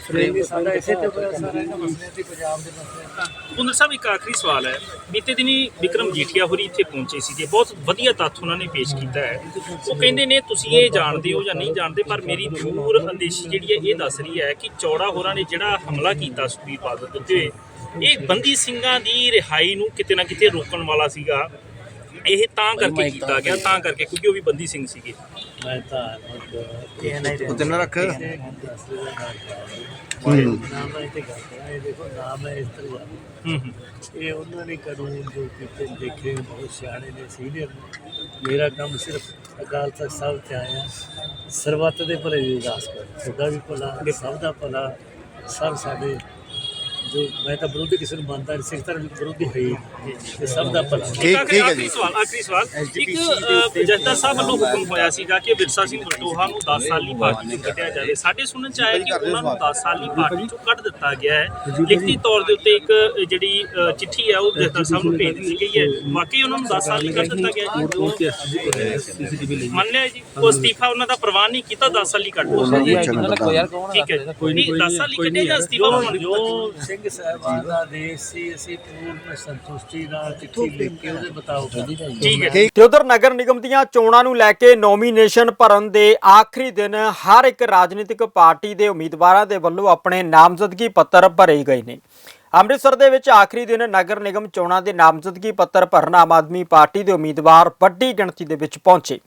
ਫਰੇਮ ਸਾਡਾ ਇਸੇ ਤੇ ਹੋਇਆ ਸਾਰਾ ਇਹਨਾਂ ਮਸਲੇ ਤੇ ਪੰਜਾਬ ਦੇ ਮਸਲੇ ਪੁੰਦਰ ਸਾਹਿਬ ਇੱਕ ਆਖਰੀ ਸਵਾਲ ਹੈ। ਬੀਤੇ ਦਿਨੀ ਵਿਕਰਮ ਜੀਠੀਆ ਹੋਰੀ ਇੱਥੇ ਪਹੁੰਚੇ ਸੀਗੇ। ਬਹੁਤ ਵਧੀਆ ਤੱਥ ਉਹਨਾਂ ਨੇ ਪੇਸ਼ ਕੀਤਾ ਹੈ। ਉਹ ਕਹਿੰਦੇ ਨੇ ਤੁਸੀਂ ਇਹ ਜਾਣਦੇ ਹੋ ਜਾਂ ਨਹੀਂ ਜਾਣਦੇ ਪਰ ਮੇਰੀ ਦੂਰ ਅੰਦੇਸ਼ੀ ਜਿਹੜੀ ਹੈ ਇਹ ਦੱਸ ਰਹੀ ਹੈ ਕਿ ਚੌੜਾ ਹੋਰਾਂ ਨੇ ਜਿਹੜਾ ਹਮਲਾ ਕੀਤਾ ਸੁਖਬੀਰ ਬਾਦਲ ਦੇ ਉੱਤੇ ਇਹ ਬੰਦੀ ਸਿੰਘਾਂ ਦੀ ਰਿਹਾਈ ਨੂੰ ਕਿਤੇ ਨਾ ਕਿਤੇ ਰੋਕਣ ਵਾਲਾ ਸੀਗਾ। ਇਹ ਤਾਂ ਕਰਕੇ ਕੀਤਾ ਗਿਆ ਤਾਂ ਕਰਕੇ ਕਿਉਂਕਿ ਉਹ ਵੀ ਬੰਦੀ ਸਿੰਘ ਸੀਗੇ। ਮੈਂ ਤਾਂ ਇਹ ਨਹੀਂ ਉੱਤੇ ਨਾ ਰੱਖ। ਨਾਮ ਹੈ। ਤੇ ਗੱਲ ਹੈ। ਇਹ ਦੇਖੋ ਨਾਮ ਹੈ ਇਸ ਤਰ੍ਹਾਂ। ਹੂੰ ਹੂੰ। ਇਹ ਉਹਨਾਂ ਨੇ ਕਾਨੂੰਨ ਜੋ ਕੀਤੇ ਦੇਖੇ ਬਹੁਤ ਸਿਆਣੇ ਨੇ ਸੀਨੀਅਰ ਮੇਰਾ ਕੰਮ ਸਿਰਫ ਅਕਾਲ ਤਖਤ ਸਾਹਿਬ ਤੇ ਆਇਆ। ਸਰਬੱਤ ਦੇ ਭਲੇ ਦੀ ਅਰਦਾਸ ਕਰ। ਤੁਹਾਡਾ ਵੀ ਭਲਾ ਸਭ ਦਾ ਭਲਾ ਸਭ ਸਾਡੇ ਜੋ ਮੈਂ ਤਾਂ ਵਿਰੋਧੀ ਕਿਸੇ ਨੂੰ ਮੰਨਦਾ ਨਹੀਂ ਸਿੱਖ ਧਰਮ ਦੇ ਵਿਰੋਧੀ ਹੈ ਹੀ ਨਹੀਂ। ਤੇ ਸਭ ਦਾ ਭਲਾ। ਠੀਕ ਠੀਕ ਹੈ ਜੀ। ਸਵਾਲ ਆਖਰੀ ਸਵਾਲ। ਇੱਕ ਅ, ਸਾਹਿਬ ਵੱਲੋਂ ਹੁਕਮ ਹੋਇਆ ਸੀਗਾ ਕਿ ਵਿਰਸਾ ਸਿੰਘ ਬਲਟੋਹਾ ਨੂੰ 10 ਸਾਲੀ ਪਾਰਟੀ ਤੋਂ ਕੱਢਿਆ ਜਾਵੇ। ਸਾਡੇ ਸੁਣਨ ਚ ਆਇਆ ਕਿ ਉਹਨਾਂ ਨੂੰ 10 ਸਾਲੀ ਪਾਰਟੀ ਤੋਂ ਕੱਢ ਦਿੱਤਾ ਗਿਆ ਹੈ। ਲਿਖਤੀ ਤੌਰ ਦੇ ਉੱਤੇ ਇੱਕ ਅ, ਜਿਹੜੀ ਅ, ਚਿੱਠੀ ਹੈ ਉਹ ਜਥਾ ਸਾਹਿਬ ਨੂੰ ਭੇਜ ਦਿੱਤੀ ਗਈ ਹੈ। ਵਾਕਈ ਉਹਨਾਂ ਨੂੰ 10 ਸਾਲ ਲਈ ਕੱਢ ਦਿੱਤਾ ਗਿਆ ਜੀ। ਮੰਨ ਲਿਆ ਜੀ ਉਹ ਅਸਤੀਫਾ ਉਹਨਾਂ ਦਾ ਪ੍ਰਵਾਨ ਨਹੀਂ ਕੀਤਾ 10 ਸਾਲੀ ਕੱਢ ਦਿੱਤਾ। ਠੀਕ ਹੈ ਕੋਈ ਨਹੀਂ 10 ਸਾਲੀ ਕੱਢਿਆ ਜਾਂ ਅਸਤੀਫਾ ਜੋ ਮੰਨ ਜੋ ਸਿੰਘ ਸਾਹਿਬਾਨ ਦਾ ਸੀ ਅਸੀਂ ਪੂਰਨ ਸੰਤੁਸ਼ਟੀ ਨਾਲ ਚਿੱਠੀ ਲਿਖ ਕੇ ਉਹਦੇ ਮੁਤਾਬਕ ਠੀਕ ਹੈ। ਤੇ ਉਧਰ ਨਗਰ ਨਿਗਮ ਦੀਆਂ ਚੋਣਾਂ ਨੂੰ ਲੈ ਕੇ ਨੋਮੀਨੇਸ਼ਨ ਭਰਨ ਦੇ ਆਖਰੀ ਦਿਨ ਹਰ ਇੱਕ ਰਾਜਨੀਤਿਕ ਪਾਰਟੀ ਦੇ ਉਮੀਦਵਾਰਾਂ ਦੇ ਵੱਲੋਂ ਆਪਣੇ ਨਾਮਜ਼ਦਗੀ ਪੱਤਰ ਭਰੇ ਗਏ ਨੇ। ਅੰਮ੍ਰਿਤਸਰ ਦੇ ਵਿੱਚ ਆਖਰੀ ਦਿਨ ਨਗਰ ਨਿਗਮ ਚੋਣਾਂ ਦੇ ਨਾਮਜ਼ਦਗੀ ਪੱਤਰ ਭਰਨ ਆਮ ਆਦਮੀ ਪਾਰਟੀ ਦੇ ਉਮੀਦਵਾਰ ਵੱਡੀ ਗਿਣਤੀ ਦੇ ਵਿੱਚ ਪਹੁੰਚੇ।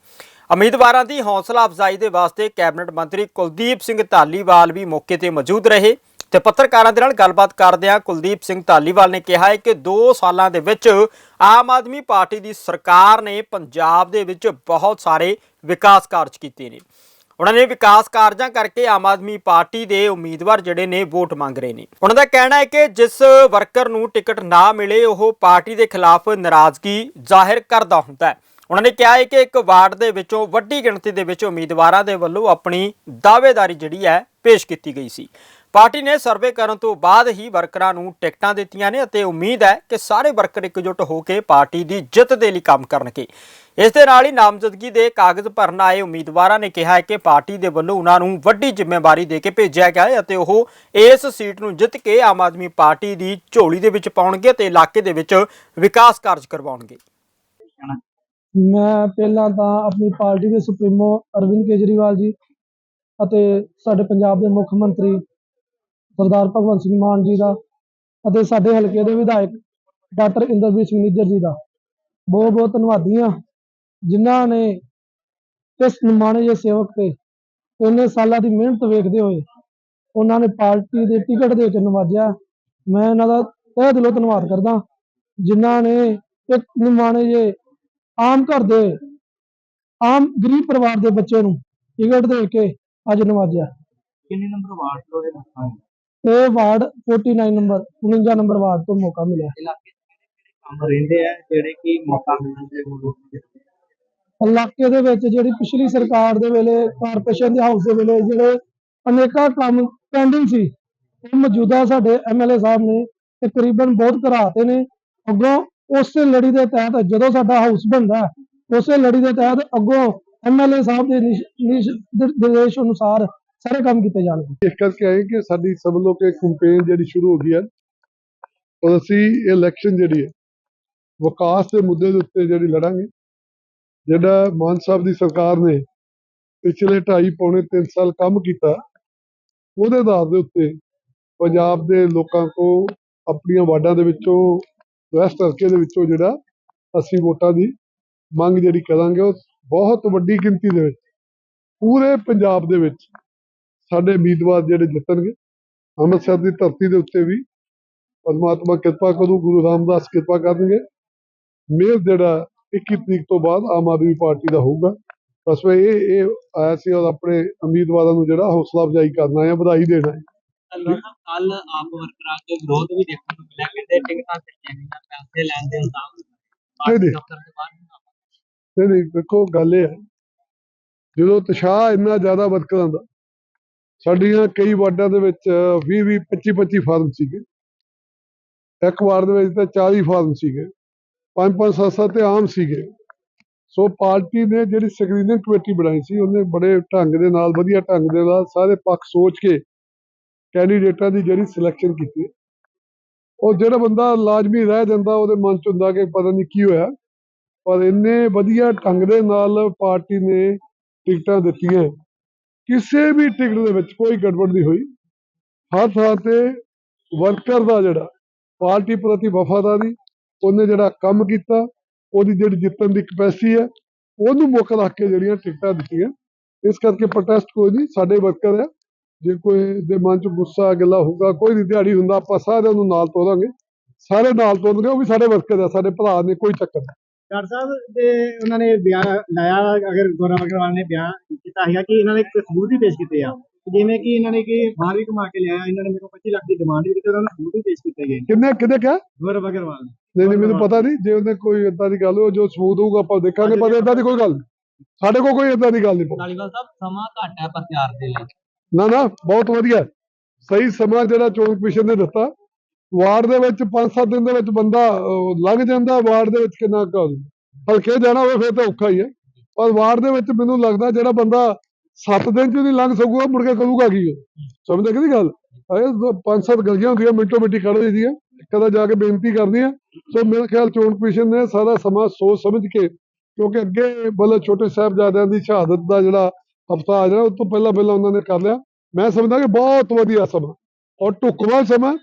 ਉਮੀਦਵਾਰਾਂ ਦੀ ਹੌਸਲਾ ਅਫਜ਼ਾਈ ਦੇ ਵਾਸਤੇ ਕੈਬਨਿਟ ਮੰਤਰੀ ਕੁਲਦੀਪ ਸਿੰਘ ਧਾਲੀਵਾਲ ਵੀ ਮੌਕੇ ਤੇ ਮੌਜੂਦ ਰਹੇ। ਤੇ ਪੱਤਰਕਾਰਾਂ ਦੇ ਨਾਲ ਗੱਲਬਾਤ ਕਰਦਿਆਂ ਕੁਲਦੀਪ ਸਿੰਘ ਧਾਲੀਵਾਲ ਨੇ ਕਿਹਾ ਹੈ ਕਿ 2 ਸਾਲਾਂ ਦੇ ਵਿੱਚ ਆਮ ਆਦਮੀ ਪਾਰਟੀ ਦੀ ਸਰਕਾਰ ਨੇ ਪੰਜਾਬ ਦੇ ਵਿੱਚ ਬਹੁਤ ਸਾਰੇ ਵਿਕਾਸ ਕਾਰਜ ਕੀਤੇ ਨੇ। ਉਹਨਾਂ ਨੇ ਵਿਕਾਸ ਕਾਰਜਾਂ ਕਰਕੇ ਆਮ ਆਦਮੀ ਪਾਰਟੀ ਦੇ ਉਮੀਦਵਾਰ ਜਿਹੜੇ ਨੇ ਵੋਟ ਮੰਗ ਰਹੇ ਨੇ। ਉਹਨਾਂ ਦਾ ਕਹਿਣਾ ਹੈ ਕਿ ਜਿਸ ਵਰਕਰ ਨੂੰ ਟਿਕਟ ਨਾ ਮਿਲੇ, ਉਹ ਪਾਰਟੀ ਦੇ ਖਿਲਾਫ ਨਾਰਾਜ਼ਗੀ ਜ਼ਾਹਿਰ ਕਰਦਾ ਹੁੰਦਾ ਹੈ। ਉਹਨਾਂ ਨੇ ਕਿਹਾ ਹੈ ਕਿ ਇੱਕ ਵਾਰਡ ਦੇ ਵਿੱਚੋਂ ਵੱਡੀ ਗਿਣਤੀ ਦੇ ਵਿੱਚ ਉਮੀਦਵਾਰਾਂ ਦੇ ਵੱਲੋਂ ਆਪਣੀ ਦਾਅਵੇਦਾਰੀ ਜਿਹੜੀ ਹੈ ਪੇਸ਼ ਕੀਤੀ ਗਈ ਸੀ। ਪਾਰਟੀ ਨੇ ਸਰਵੇ ਕਰਨ ਤੋਂ ਬਾਅਦ ਹੀ ਵਰਕਰਾਂ ਨੂੰ ਟਿਕਟਾਂ ਦਿੱਤੀਆਂ ਨੇ ਅਤੇ ਉਮੀਦ ਹੈ ਕਿ ਸਾਰੇ ਵਰਕਰ ਇਕਜੁੱਟ ਹੋ ਕੇ ਪਾਰਟੀ ਦੀ ਜਿੱਤ ਦੇ ਲਈ ਕੰਮ ਕਰਨਗੇ। ਇਸ ਦੇ ਨਾਲ ਹੀ ਨਾਮਜ਼ਦਗੀ ਦੇ ਕਾਗਜ਼ ਭਰਨ ਆਏ ਉਮੀਦਵਾਰਾਂ ਨੇ ਕਿਹਾ ਹੈ ਕਿ ਪਾਰਟੀ ਦੇ ਵੱਲੋਂ ਉਹਨਾਂ ਨੂੰ ਵੱਡੀ ਜ਼ਿੰਮੇਵਾਰੀ ਦੇ ਕੇ ਭੇਜਿਆ ਗਿਆ ਹੈ ਅਤੇ ਉਹ ਇਸ ਸੀਟ ਨੂੰ ਜਿੱਤ ਕੇ ਆਮ ਆਦਮੀ ਪਾਰਟੀ ਦੀ ਝੋਲੀ ਦੇ ਵਿੱਚ ਪਾਉਣਗੇ ਤੇ ਇਲਾਕੇ ਦੇ ਵਿੱਚ ਵਿਕਾਸ ਕਾਰਜ ਕਰਵਾਉਣਗੇ। ਮੈਂ ਪਹਿਲਾਂ ਤਾਂ ਆਪਣੀ ਪਾਰਟੀ ਦੇ ਸੁਪਰੀਮੋ ਅਰਵਿੰਦ ਕੇਜਰੀਵਾਲ ਜੀ ਅਤੇ ਸਾਡੇ ਪੰਜਾਬ ਦੇ ਮੁੱਖ ਮੰਤਰੀ ਸਰਦਾਰ ਭਗਵੰਤ ਸਿੰਘ ਮਾਨ ਜੀ ਦਾ ਅਤੇ ਸਾਡੇ ਹਲਕੇ ਦੇ ਵਿਧਾਇਕ ਡਾਕਟਰ ਇੰਦਰਜੀਤ ਸਿੰਘ ਨਿੱਜਰ ਜੀ ਦਾ। ਬਹੁਤ ਬਹੁਤ ਧੰਨਵਾਦੀ ਹਾਂ ਜਿਨ੍ਹਾਂ ਨੇ ਇਸ ਨਿਮਾਣੇ ਜਿਹੇ ਸੇਵਕ ਤੇ ਇੰਨੇ ਸਾਲਾਂ ਦੀ ਮਿਹਨਤ ਵੇਖਦੇ ਹੋਏ ਉਹਨਾਂ ਨੇ ਪਾਰਟੀ ਦੇ ਟਿਕਟ ਦੇ ਕੇ ਨਵਾਜਿਆ। ਮੈਂ ਇਹਨਾਂ ਦਾ ਤਹਿ ਦਿਲੋਂ ਧੰਨਵਾਦ ਕਰਦਾ ਜਿਨ੍ਹਾਂ ਨੇ ਇੱਕ ਨਿਮਾਣੇ ਜਿਹੇ ਆਮ ਘਰ ਦੇ, ਆਮ ਗਰੀਬ ਪਰਿਵਾਰ ਦੇ ਬੱਚੇ ਨੂੰ ਟਿਕਟ ਦੇ ਕੇ ਅੱਜ ਨਵਾਜਿਆ। ਕਿੰਨੇ ਨੰਬਰ ਵਾਰਡ ਤੋਂ ਇਹ ਲੋਕਾਂ ਇਹ ਵਾਰਡ 49 ਨੰਬਰ 49 ਨੰਬਰ ਵਾਰਡ ਤੋਂ ਮੌਕਾ ਮਿਲਿਆ। ਇਲਾਕੇ 'ਚ ਕਿਹੜੇ ਕਿਹੜੇ ਕੰਮ ਰਹਿੰਦੇ ਆ ਜਿਹੜੇ ਕਿ ਮੌਕਾ ਮਿਲਣ ਦੇ ਲੋਕ ਇਲਾਕੇ ਦੇ ਵਿੱਚ ਜਿਹੜੀ ਪਿਛਲੀ ਸਰਕਾਰ ਦੇ ਵੇਲੇ ਕਾਰਪੋਰੇਸ਼ਨ ਦੇ ਹਾਊਸ ਦੇ ਵੇਲੇ ਜਿਹੜੇ ਅਨੇਕਾਂ ਕੰਮ ਪੈਂਡਿੰਗ ਸੀ ਉਹ ਮੌਜੂਦਾ ਸਾਡੇ ਐਮਐਲਏ ਸਾਹਿਬ ਨੇ ਤਕਰੀਬਨ ਬਹੁਤ ਘਰਾਤੇ ਨੇ। ਅੱਗੋਂ ਉਸੇ ਲੜੀ ਦੇ ਤਹਿਤ ਜਦੋਂ ਸਾਡਾ ਹਾਊਸ ਬਣਦਾ ਉਸੇ ਲੜੀ ਦੇ ਤਹਿਤ ਅੱਗੋਂ ਐਮਐਲਏ ਸਾਹਿਬ ਦੇ ਨਿਰਦੇਸ਼ ਅਨੁਸਾਰ ਸਾਰੇ ਕੰਮ ਕੀਤੇ ਜਾਣਗੇ। ਇਸ ਕਰਕੇ ਆਏ ਕਿ ਸਾਡੀ ਸਭ ਲੋਕ ਇੱਕ ਕੰਪੇਨ ਜਿਹੜੀ ਸ਼ੁਰੂ ਹੋ ਗਈ ਹੈ, ਔਰ ਅਸੀਂ ਇਹ ਇਲੈਕਸ਼ਨ ਜਿਹੜੀ ਹੈ, ਵਿਕਾਸ ਦੇ ਮੁੱਦੇ ਦੇ ਉੱਤੇ ਜਿਹੜੀ ਲੜਾਂਗੇ, ਜਿਹੜਾ ਮਾਨ ਸਾਹਿਬ ਦੀ ਸਰਕਾਰ ਨੇ ਪਿਛਲੇ 2.5 ਪੌਣੇ 3 ਸਾਲ ਕੰਮ ਕੀਤਾ, ਉਹਦੇ ਆਧਾਰ ਦੇ ਉੱਤੇ ਪੰਜਾਬ ਦੇ ਲੋਕਾਂ ਕੋ ਆਪਣੀਆਂ ਵਾਰਡਾਂ ਦੇ ਵਿੱਚੋਂ, ਵੈਸਟ ਹਲਕੇ ਦੇ ਵਿੱਚੋਂ ਜਿਹੜਾ ਅਸੀਂ ਵੋਟਾਂ ਦੀ ਮੰਗ ਜਿਹੜੀ ਕਰਾਂਗੇ, ਉਹ ਬਹੁਤ ਵੱਡੀ ਗਿਣਤੀ ਦੇ ਵਿੱਚ, ਪੂਰੇ ਪੰਜਾਬ ਦੇ ਵਿੱਚ ਸਾਡੇ ਉਮੀਦਵਾਰ ਜਿਹੜੇ ਜਿੱਤਣਗੇ ਅੰਮ੍ਰਿਤਸਰ ਦੀ ਧਰਤੀ ਦੇ ਉੱਤੇ ਵੀ ਪਰਮਾਤਮਾ ਕਿਰਪਾ ਕਰੂ ਗੁਰੂ ਰਾਮਦਾਸ ਕਿਰਪਾ ਕਰਨਗੇ। ਮੇਅਰ ਜਿਹੜਾ 21 ਤਰੀਕ ਤੋਂ ਬਾਅਦ ਆਮ ਆਦਮੀ ਪਾਰਟੀ ਦਾ ਹੋਊਗਾ। ਬਸ ਮੈਂ ਇਹ ਇਹ ਆਇਆ ਸੀ ਔਰ ਆਪਣੇ ਉਮੀਦਵਾਰਾਂ ਨੂੰ ਜਿਹੜਾ ਹੌਸਲਾ ਅਫਜ਼ਾਈ ਕਰਨਾ ਹੈ ਵਧਾਈ ਦੇਣਾ ਹੈ ਕੱਲ ਆਪ ਵਰਕਰਾਂ ਦੇ ਵਿਰੋਧ ਵੀ ਦੇਖਣ ਨੂੰ ਮਿਲਿਆ ਕਹਿੰਦੇ ਟਿਕਟਾਂ ਤੇ ਨਹੀਂ ਪੈਸੇ ਲੈਣ ਦੇ ਇਲਜ਼ਾਮ ਨਹੀਂ, ਨਹੀਂ। ਦਫ਼ਤਰ ਦੇ ਬਾਹਰ ਨਹੀਂ ਨਹੀਂ ਦੇਖੋ ਗੱਲ ਇਹ ਹੈ। ਜਦੋਂ ਉਤਸ਼ਾਹ ਇੰਨਾ ਜ਼ਿਆਦਾ ਵਰਕਰਾਂ ਦਾ ਸਾਡੀਆਂ ਕਈ ਵਾਰਡਾਂ ਦੇ ਵਿੱਚ 20 20 25 25 ਫਾਰਮ ਸੀਗੇ। ਇੱਕ ਵਾਰਡ ਦੇ ਵਿੱਚ ਤਾਂ 40 ਫਾਰਮ ਸੀਗੇ। ਪੰਜ ਪੰਜ, ਸੱਤ ਸੱਤ ਤੇ ਆਮ ਸੀਗੇ। ਸੋ ਪਾਰਟੀ ਨੇ ਜਿਹੜੀ ਸਕਰੀਨਿੰਗ ਕਮੇਟੀ ਬਣਾਈ ਸੀ, ਉਹਨੇ ਬੜੇ ਢੰਗ ਦੇ ਨਾਲ, ਵਧੀਆ ਢੰਗ ਦੇ ਨਾਲ ਸਾਰੇ ਪੱਖ ਸੋਚ ਕੇ ਕੈਂਡੀਡੇਟਾਂ ਦੀ ਜਿਹੜੀ ਸਿਲੈਕਸ਼ਨ ਕੀਤੀ। ਉਹ ਜਿਹੜਾ ਬੰਦਾ ਲਾਜ਼ਮੀ ਰਹਿ ਜਾਂਦਾ, ਉਹਦੇ ਮਨ ਚ ਹੁੰਦਾ ਕਿ ਪਤਾ ਨਹੀਂ ਕੀ ਹੋਇਆ। ਪਰ ਇੰਨੇ ਵਧੀਆ ਢੰਗ ਦੇ ਨਾਲ ਪਾਰਟੀ ਨੇ ਟਿਕਟਾਂ ਦਿੱਤੀਆਂ। ਕਿਸੇ ਵੀ ਟਿਕਟ ਦੇ ਵਿੱਚ ਕੋਈ ਗੜਬੜ ਨਹੀਂ ਹੋਈ। ਹਰ ਥਾਂ ਤੇ ਵਰਕਰ ਦਾ ਜਿਹੜਾ, ਪਾਰਟੀ ਪ੍ਰਤੀ ਵਫਾਦਾਰੀ, ਉਹਨੇ ਜਿਹੜਾ ਕੰਮ ਕੀਤਾ, ਉਹਦੀ ਜਿਹੜੀ ਜਿੱਤਣ ਦੀ ਕਪੈਸਿਟੀ ਹੈ, ਉਹਨੂੰ ਮੁੱਖ ਰੱਖ ਕੇ ਜਿਹੜੀਆਂ ਟਿਕਟਾਂ ਦਿੱਤੀਆਂ। ਇਸ ਕਰਕੇ ਪ੍ਰੋਟੈਸਟ ਕੋਈ ਨਹੀਂ, ਸਾਡੇ ਵਰਕਰ ਹੈ। ਜੇ ਕੋਈ ਦੇ ਮਨ ਚ ਗੁੱਸਾ, ਗਿਲਾ ਹੋਊਗਾ, ਕੋਈ ਨਹੀਂ ਦਿਹਾੜੀ ਹੁੰਦਾ, ਆਪਾਂ ਸਾਰਿਆਂ ਨੂੰ ਨਾਲ ਤੋਰਾਂਗੇ। ਸਾਰੇ ਨਾਲ ਤੋਰਨਗੇ, ਉਹ ਵੀ ਸਾਡੇ ਵਰਕਰ ਆ ਸਾਡੇ ਭਰਾ ਨੇ, ਕੋਈ ਚੱਕਰ ਨਹੀਂ। ਡਾਕਟਰ ਸਾਹਿਬ ਦੇ ਉਹਨਾਂ ਨੇ ਬਿਆਨ ਲਾਇਆ ਅਗਰ ਗੌਰਵ ਅਗਰਵਾਲ ਨੇ ਬਿਆਨ ਕੀਤਾ ਹੈਗਾ ਕਿ ਇਹਨਾਂ ਨੇ ਇੱਕ ਸਬੂਤ ਵੀ ਪੇਸ਼ ਕੀਤੇ ਆ। ਜਿਵੇਂ ਕਿ ਇਹਨਾਂ ਨੇ ਕਿ ਬਾਹਰ ਵੀ ਕਮਾ ਕੇ ਲਿਆ ਇਹਨਾਂ ਨੇ ਮੇਰੇ ਕੋਲ 25 ਲੱਖ ਦੀ ਡਿਮਾਂਡ ਵੀ ਕੀਤੀ ਉਹਨਾਂ ਨੂੰ ਸਬੂਤ ਵੀ ਪੇਸ਼ ਕੀਤੇ ਗਏ। ਕਿੰਨੇ ਕਿੰਨੇ ਕਿਹਾ? ਗੌਰਵ ਅਗਰਵਾਲ ਨੇ ਨਹੀਂ ਨਹੀਂ ਮੈਨੂੰ ਪਤਾ ਨਹੀਂ ਜੇ ਉਹਨੇ ਕੋਈ ਏਦਾਂ ਦੀ ਗੱਲ ਹੋ ਜੋ ਸਬੂਤ ਹੋਊਗਾ ਆਪਾਂ ਦੇਖਾਂਗੇ ਪਰ ਏਦਾਂ ਦੀ ਕੋਈ ਗੱਲ। ਸਾਡੇ ਕੋਲ ਕੋਈ ਏਦਾਂ ਦੀ ਗੱਲ ਨਹੀਂ। ਧਾਲੀਵਾਲ ਸਾਹਿਬ ਸਮਾਂ ਘੱਟ ਹੈ ਪ੍ਰਚਾਰ ਦੇ ਲਈ। ਨਾ ਨਾ ਬਹੁਤ ਵਧੀਆ। ਸਹੀ ਸਮਾਂ ਜਿਹੜਾ ਚੋਣ ਕਮਿਸ਼ਨ ਨੇ ਦਿੱਤਾ ਵਾਰਡ ਦੇ ਵਿੱਚ 5-7 ਦਿਨ ਦੇ ਵਿੱਚ ਬੰਦਾ ਲੰਘ ਜਾਂਦਾ, ਵਾਰਡ ਦੇ ਵਿੱਚ ਕਿੰਨਾ ਕੁ ਹਲਕੇ ਜਾਣਾ ਹੋਵੇ ਫਿਰ ਤਾਂ ਔਖਾ ਹੀ ਹੈ। ਪਰ ਵਾਰਡ ਦੇ ਵਿੱਚ ਮੈਨੂੰ ਲੱਗਦਾ ਜਿਹੜਾ ਬੰਦਾ 7 ਦਿਨ ਚ ਨਹੀਂ ਲੰਘ ਸਕੂਗਾ ਮੁੜ ਕੇ ਕਰੂਗਾ ਕੀ ਉਹ ਸਮਝਦੇ ਕਿ ਨਹੀਂ ਗੱਲ? ਇਹ ਪੰਜ ਸੱਤ ਗਲੀਆਂ ਹੁੰਦੀਆਂ, ਮਿੰਟੋ ਮਿੰਟੀ ਕੱਢ ਦਿੰਦੀਆਂ ਕਦਾ ਜਾ ਕੇ ਬੇਨਤੀ ਕਰਨੀ ਆ ਸੋ ਮੇਰੇ ਖਿਆਲ ਚੋਣ ਕਮਿਸ਼ਨ ਨੇ ਸਾਰਾ ਸਮਾਂ ਸੋਚ ਸਮਝ ਕੇ, ਕਿਉਂਕਿ ਅੱਗੇ ਬਲੇ ਛੋਟੇ ਸਾਹਿਬਜ਼ਾਦਿਆਂ ਦੀ ਸ਼ਹਾਦਤ ਦਾ ਜਿਹੜਾ ਹਫਤਾ ਆ ਜਾਣਾ ਉਸ ਤੋਂ ਪਹਿਲਾਂ ਪਹਿਲਾਂ ਉਹਨਾਂ ਨੇ ਕਰ ਲਿਆ। ਮੈਂ ਸਮਝਦਾ ਕਿ ਬਹੁਤ ਵਧੀਆ ਸਮਾਂ। ਔਰ ਢੁਕਵਾਂ ਸਮਾਂ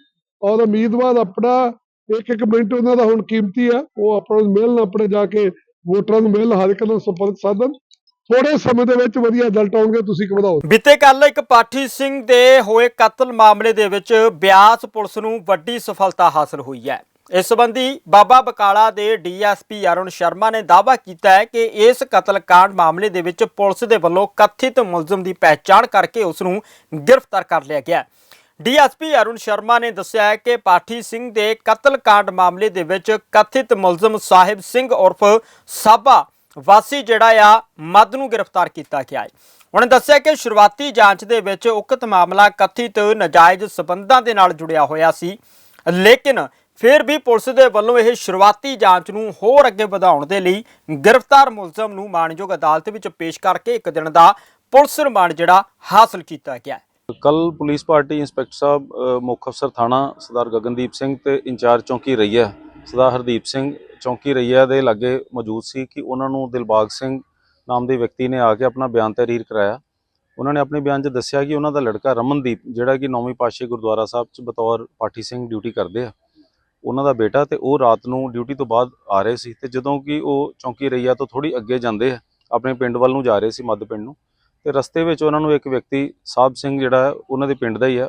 ਔਰ ਉਮੀਦਵਾਰ ਆਪਣਾ ਇੱਕ ਇੱਕ ਮਿੰਟ ਉਹਨਾਂ ਦਾ ਹੁਣ ਕੀਮਤੀ ਆ, ਉਹ ਆਪਾਂ ਨੂੰ ਮਿਲਣ ਆਪਣੇ ਜਾ ਕੇ ਵੋਟਰਾਂ ਨੂੰ ਮਿਲਣ, ਹਰ ਇੱਕ ਨੂੰ ਸੰਪਰਕ ਸਾਧਨ ਥੋੜੇ ਸਮੇਂ ਦੇ ਵਿੱਚ ਵਧੀਆ ਰਿਜ਼ਲਟ ਆਉਣਗੇ, ਤੁਸੀਂ ਕਿ ਬੀਤੇ ਕੱਲ ਇੱਕ ਪਾਠੀ ਸਿੰਘ ਦੇ ਹੋਏ ਕਤਲ ਮਾਮਲੇ ਦੇ ਵਿੱਚ ਬਿਆਸ ਪੁਲਿਸ ਨੂੰ ਵੱਡੀ ਸਫਲਤਾ ਹਾਸਲ ਹੋਈ ਹੈ। ਇਸ ਸੰਬੰਧੀ ਬਾਬਾ ਬਕਾਲਾ ਦੇ ਡੀਐਸਪੀ ਅਰੁਣ ਸ਼ਰਮਾ ਨੇ ਦਾਅਵਾ ਕੀਤਾ ਹੈ ਕਿ ਇਸ ਕਤਲकांड ਮਾਮਲੇ ਦੇ ਵਿੱਚ ਪੁਲਿਸ ਦੇ ਵੱਲੋਂ ਕਥਿਤ ਮੁਲਜ਼ਮ ਦੀ ਪਹਿਚਾਣ ਕਰਕੇ ਉਸ ਨੂੰ ਗ੍ਰਿਫਤਾਰ ਕਰ ਲਿਆ ਗਿਆ ਡੀਐਸਪੀ ਅਰੁਣ ਸ਼ਰਮਾ ਨੇ ਦੱਸਿਆ ਹੈ ਕਿ ਪਾਠੀ ਸਿੰਘ ਦੇ ਕਤਲकांड ਮਾਮਲੇ ਦੇ ਵਿੱਚ ਕਥਿਤ ਮੁਲਜ਼ਮ ਸਾਹਿਬ ਸਿੰਘ ਉਰਫ ਸਾਬਾ ਵਾਸੀ ਜਿਹੜਾ ਆ, ਮਦ ਨੂੰ ਗ੍ਰਿਫਤਾਰ ਕੀਤਾ ਗਿਆ ਹੈ। ਉਹਨੇ ਦੱਸਿਆ ਕਿ ਸ਼ੁਰੂਆਤੀ ਜਾਂਚ ਦੇ ਵਿੱਚ ਉਕਤ ਮਾਮਲਾ ਕਥਿਤ ਨਾਜਾਇਜ਼ ਸਬੰਧਾਂ ਦੇ ਨਾਲ ਜੁੜਿਆ ਹੋਇਆ ਸੀ। ਲੇਕਿਨ ਫਿਰ ਵੀ ਪੁਲਿਸ ਦੇ ਵੱਲੋਂ ਇਹ ਸ਼ੁਰੂਆਤੀ ਜਾਂਚ ਨੂੰ ਹੋਰ ਅੱਗੇ ਵਧਾਉਣ ਦੇ ਲਈ ਗ੍ਰਿਫਤਾਰ ਮੁਲਜ਼ਮ ਨੂੰ ਮਾਣਯੋਗ ਅਦਾਲਤ ਵਿੱਚ ਪੇਸ਼ ਕਰਕੇ ਇੱਕ ਦਿਨ ਦਾ ਪੁਲਿਸ ਰਿਮਾਂਡ ਜਿਹੜਾ ਹਾਸਲ ਕੀਤਾ ਗਿਆ ਹੈ। ਕੱਲ ਪੁਲਿਸ ਪਾਰਟੀ ਇੰਸਪੈਕਟਰ ਸਾਹਿਬ ਮੁੱਖ ਅਫਸਰ ਥਾਣਾ ਸਰਦਾਰ ਗਗਨਦੀਪ ਸਿੰਘ ਤੇ ਇੰਚਾਰਜ ਚੌਂਕੀ ਰਈਆ ਸਰਦਾਰ ਹਰਦੀਪ ਸਿੰਘ ਚੌਂਕੀ ਰਈਆ ਦੇ ਲਾਗੇ ਮੌਜੂਦ ਸੀ ਕਿ ਉਹਨਾਂ ਨੂੰ ਦਿਲਬਾਗ ਸਿੰਘ ਨਾਮ ਦੇ ਵਿਅਕਤੀ ਨੇ ਆ ਕੇ ਆਪਣਾ ਬਿਆਨ ਤਹਿਰੀਰ ਕਰਾਇਆ। ਉਹਨਾਂ ਨੇ ਆਪਣੇ ਬਿਆਨ 'ਚ ਦੱਸਿਆ ਕਿ ਉਹਨਾਂ ਦਾ ਲੜਕਾ ਰਮਨਦੀਪ, ਜਿਹੜਾ ਕਿ ਨੌਵੀਂ ਪਾਤਸ਼ਾਹੀ ਗੁਰਦੁਆਰਾ ਸਾਹਿਬ 'ਚ ਬਤੌਰ ਪਾਠੀ ਸਿੰਘ ਡਿਊਟੀ ਕਰਦੇ ਆ। ਉਹਨਾਂ ਦਾ ਬੇਟਾ ਤੇ ਉਹ ਰਾਤ ਨੂੰ ਡਿਊਟੀ ਤੋਂ ਬਾਅਦ ਆ ਰਹੇ ਸੀ ਤੇ ਜਦੋਂ ਕਿ ਉਹ ਚੌਂਕੀ ਰਈਆ ਤੋਂ ਥੋੜੀ ਅੱਗੇ ਜਾਂਦੇ ਆ। ਆਪਣੇ ਪਿੰਡ ਵੱਲ ਨੂੰ ਜਾ ਰਹੇ ਸੀ ਮੱਧ ਪਿੰਡ ਨੂੰ। ਤੇ ਰਸਤੇ ਵਿੱਚ ਉਹਨਾਂ ਨੂੰ ਇੱਕ ਵਿਅਕਤੀ ਸਾਹਿਬ ਸਿੰਘ ਜਿਹੜਾ ਉਹਨਾਂ ਦੇ ਪਿੰਡ ਦਾ ਹੀ ਆ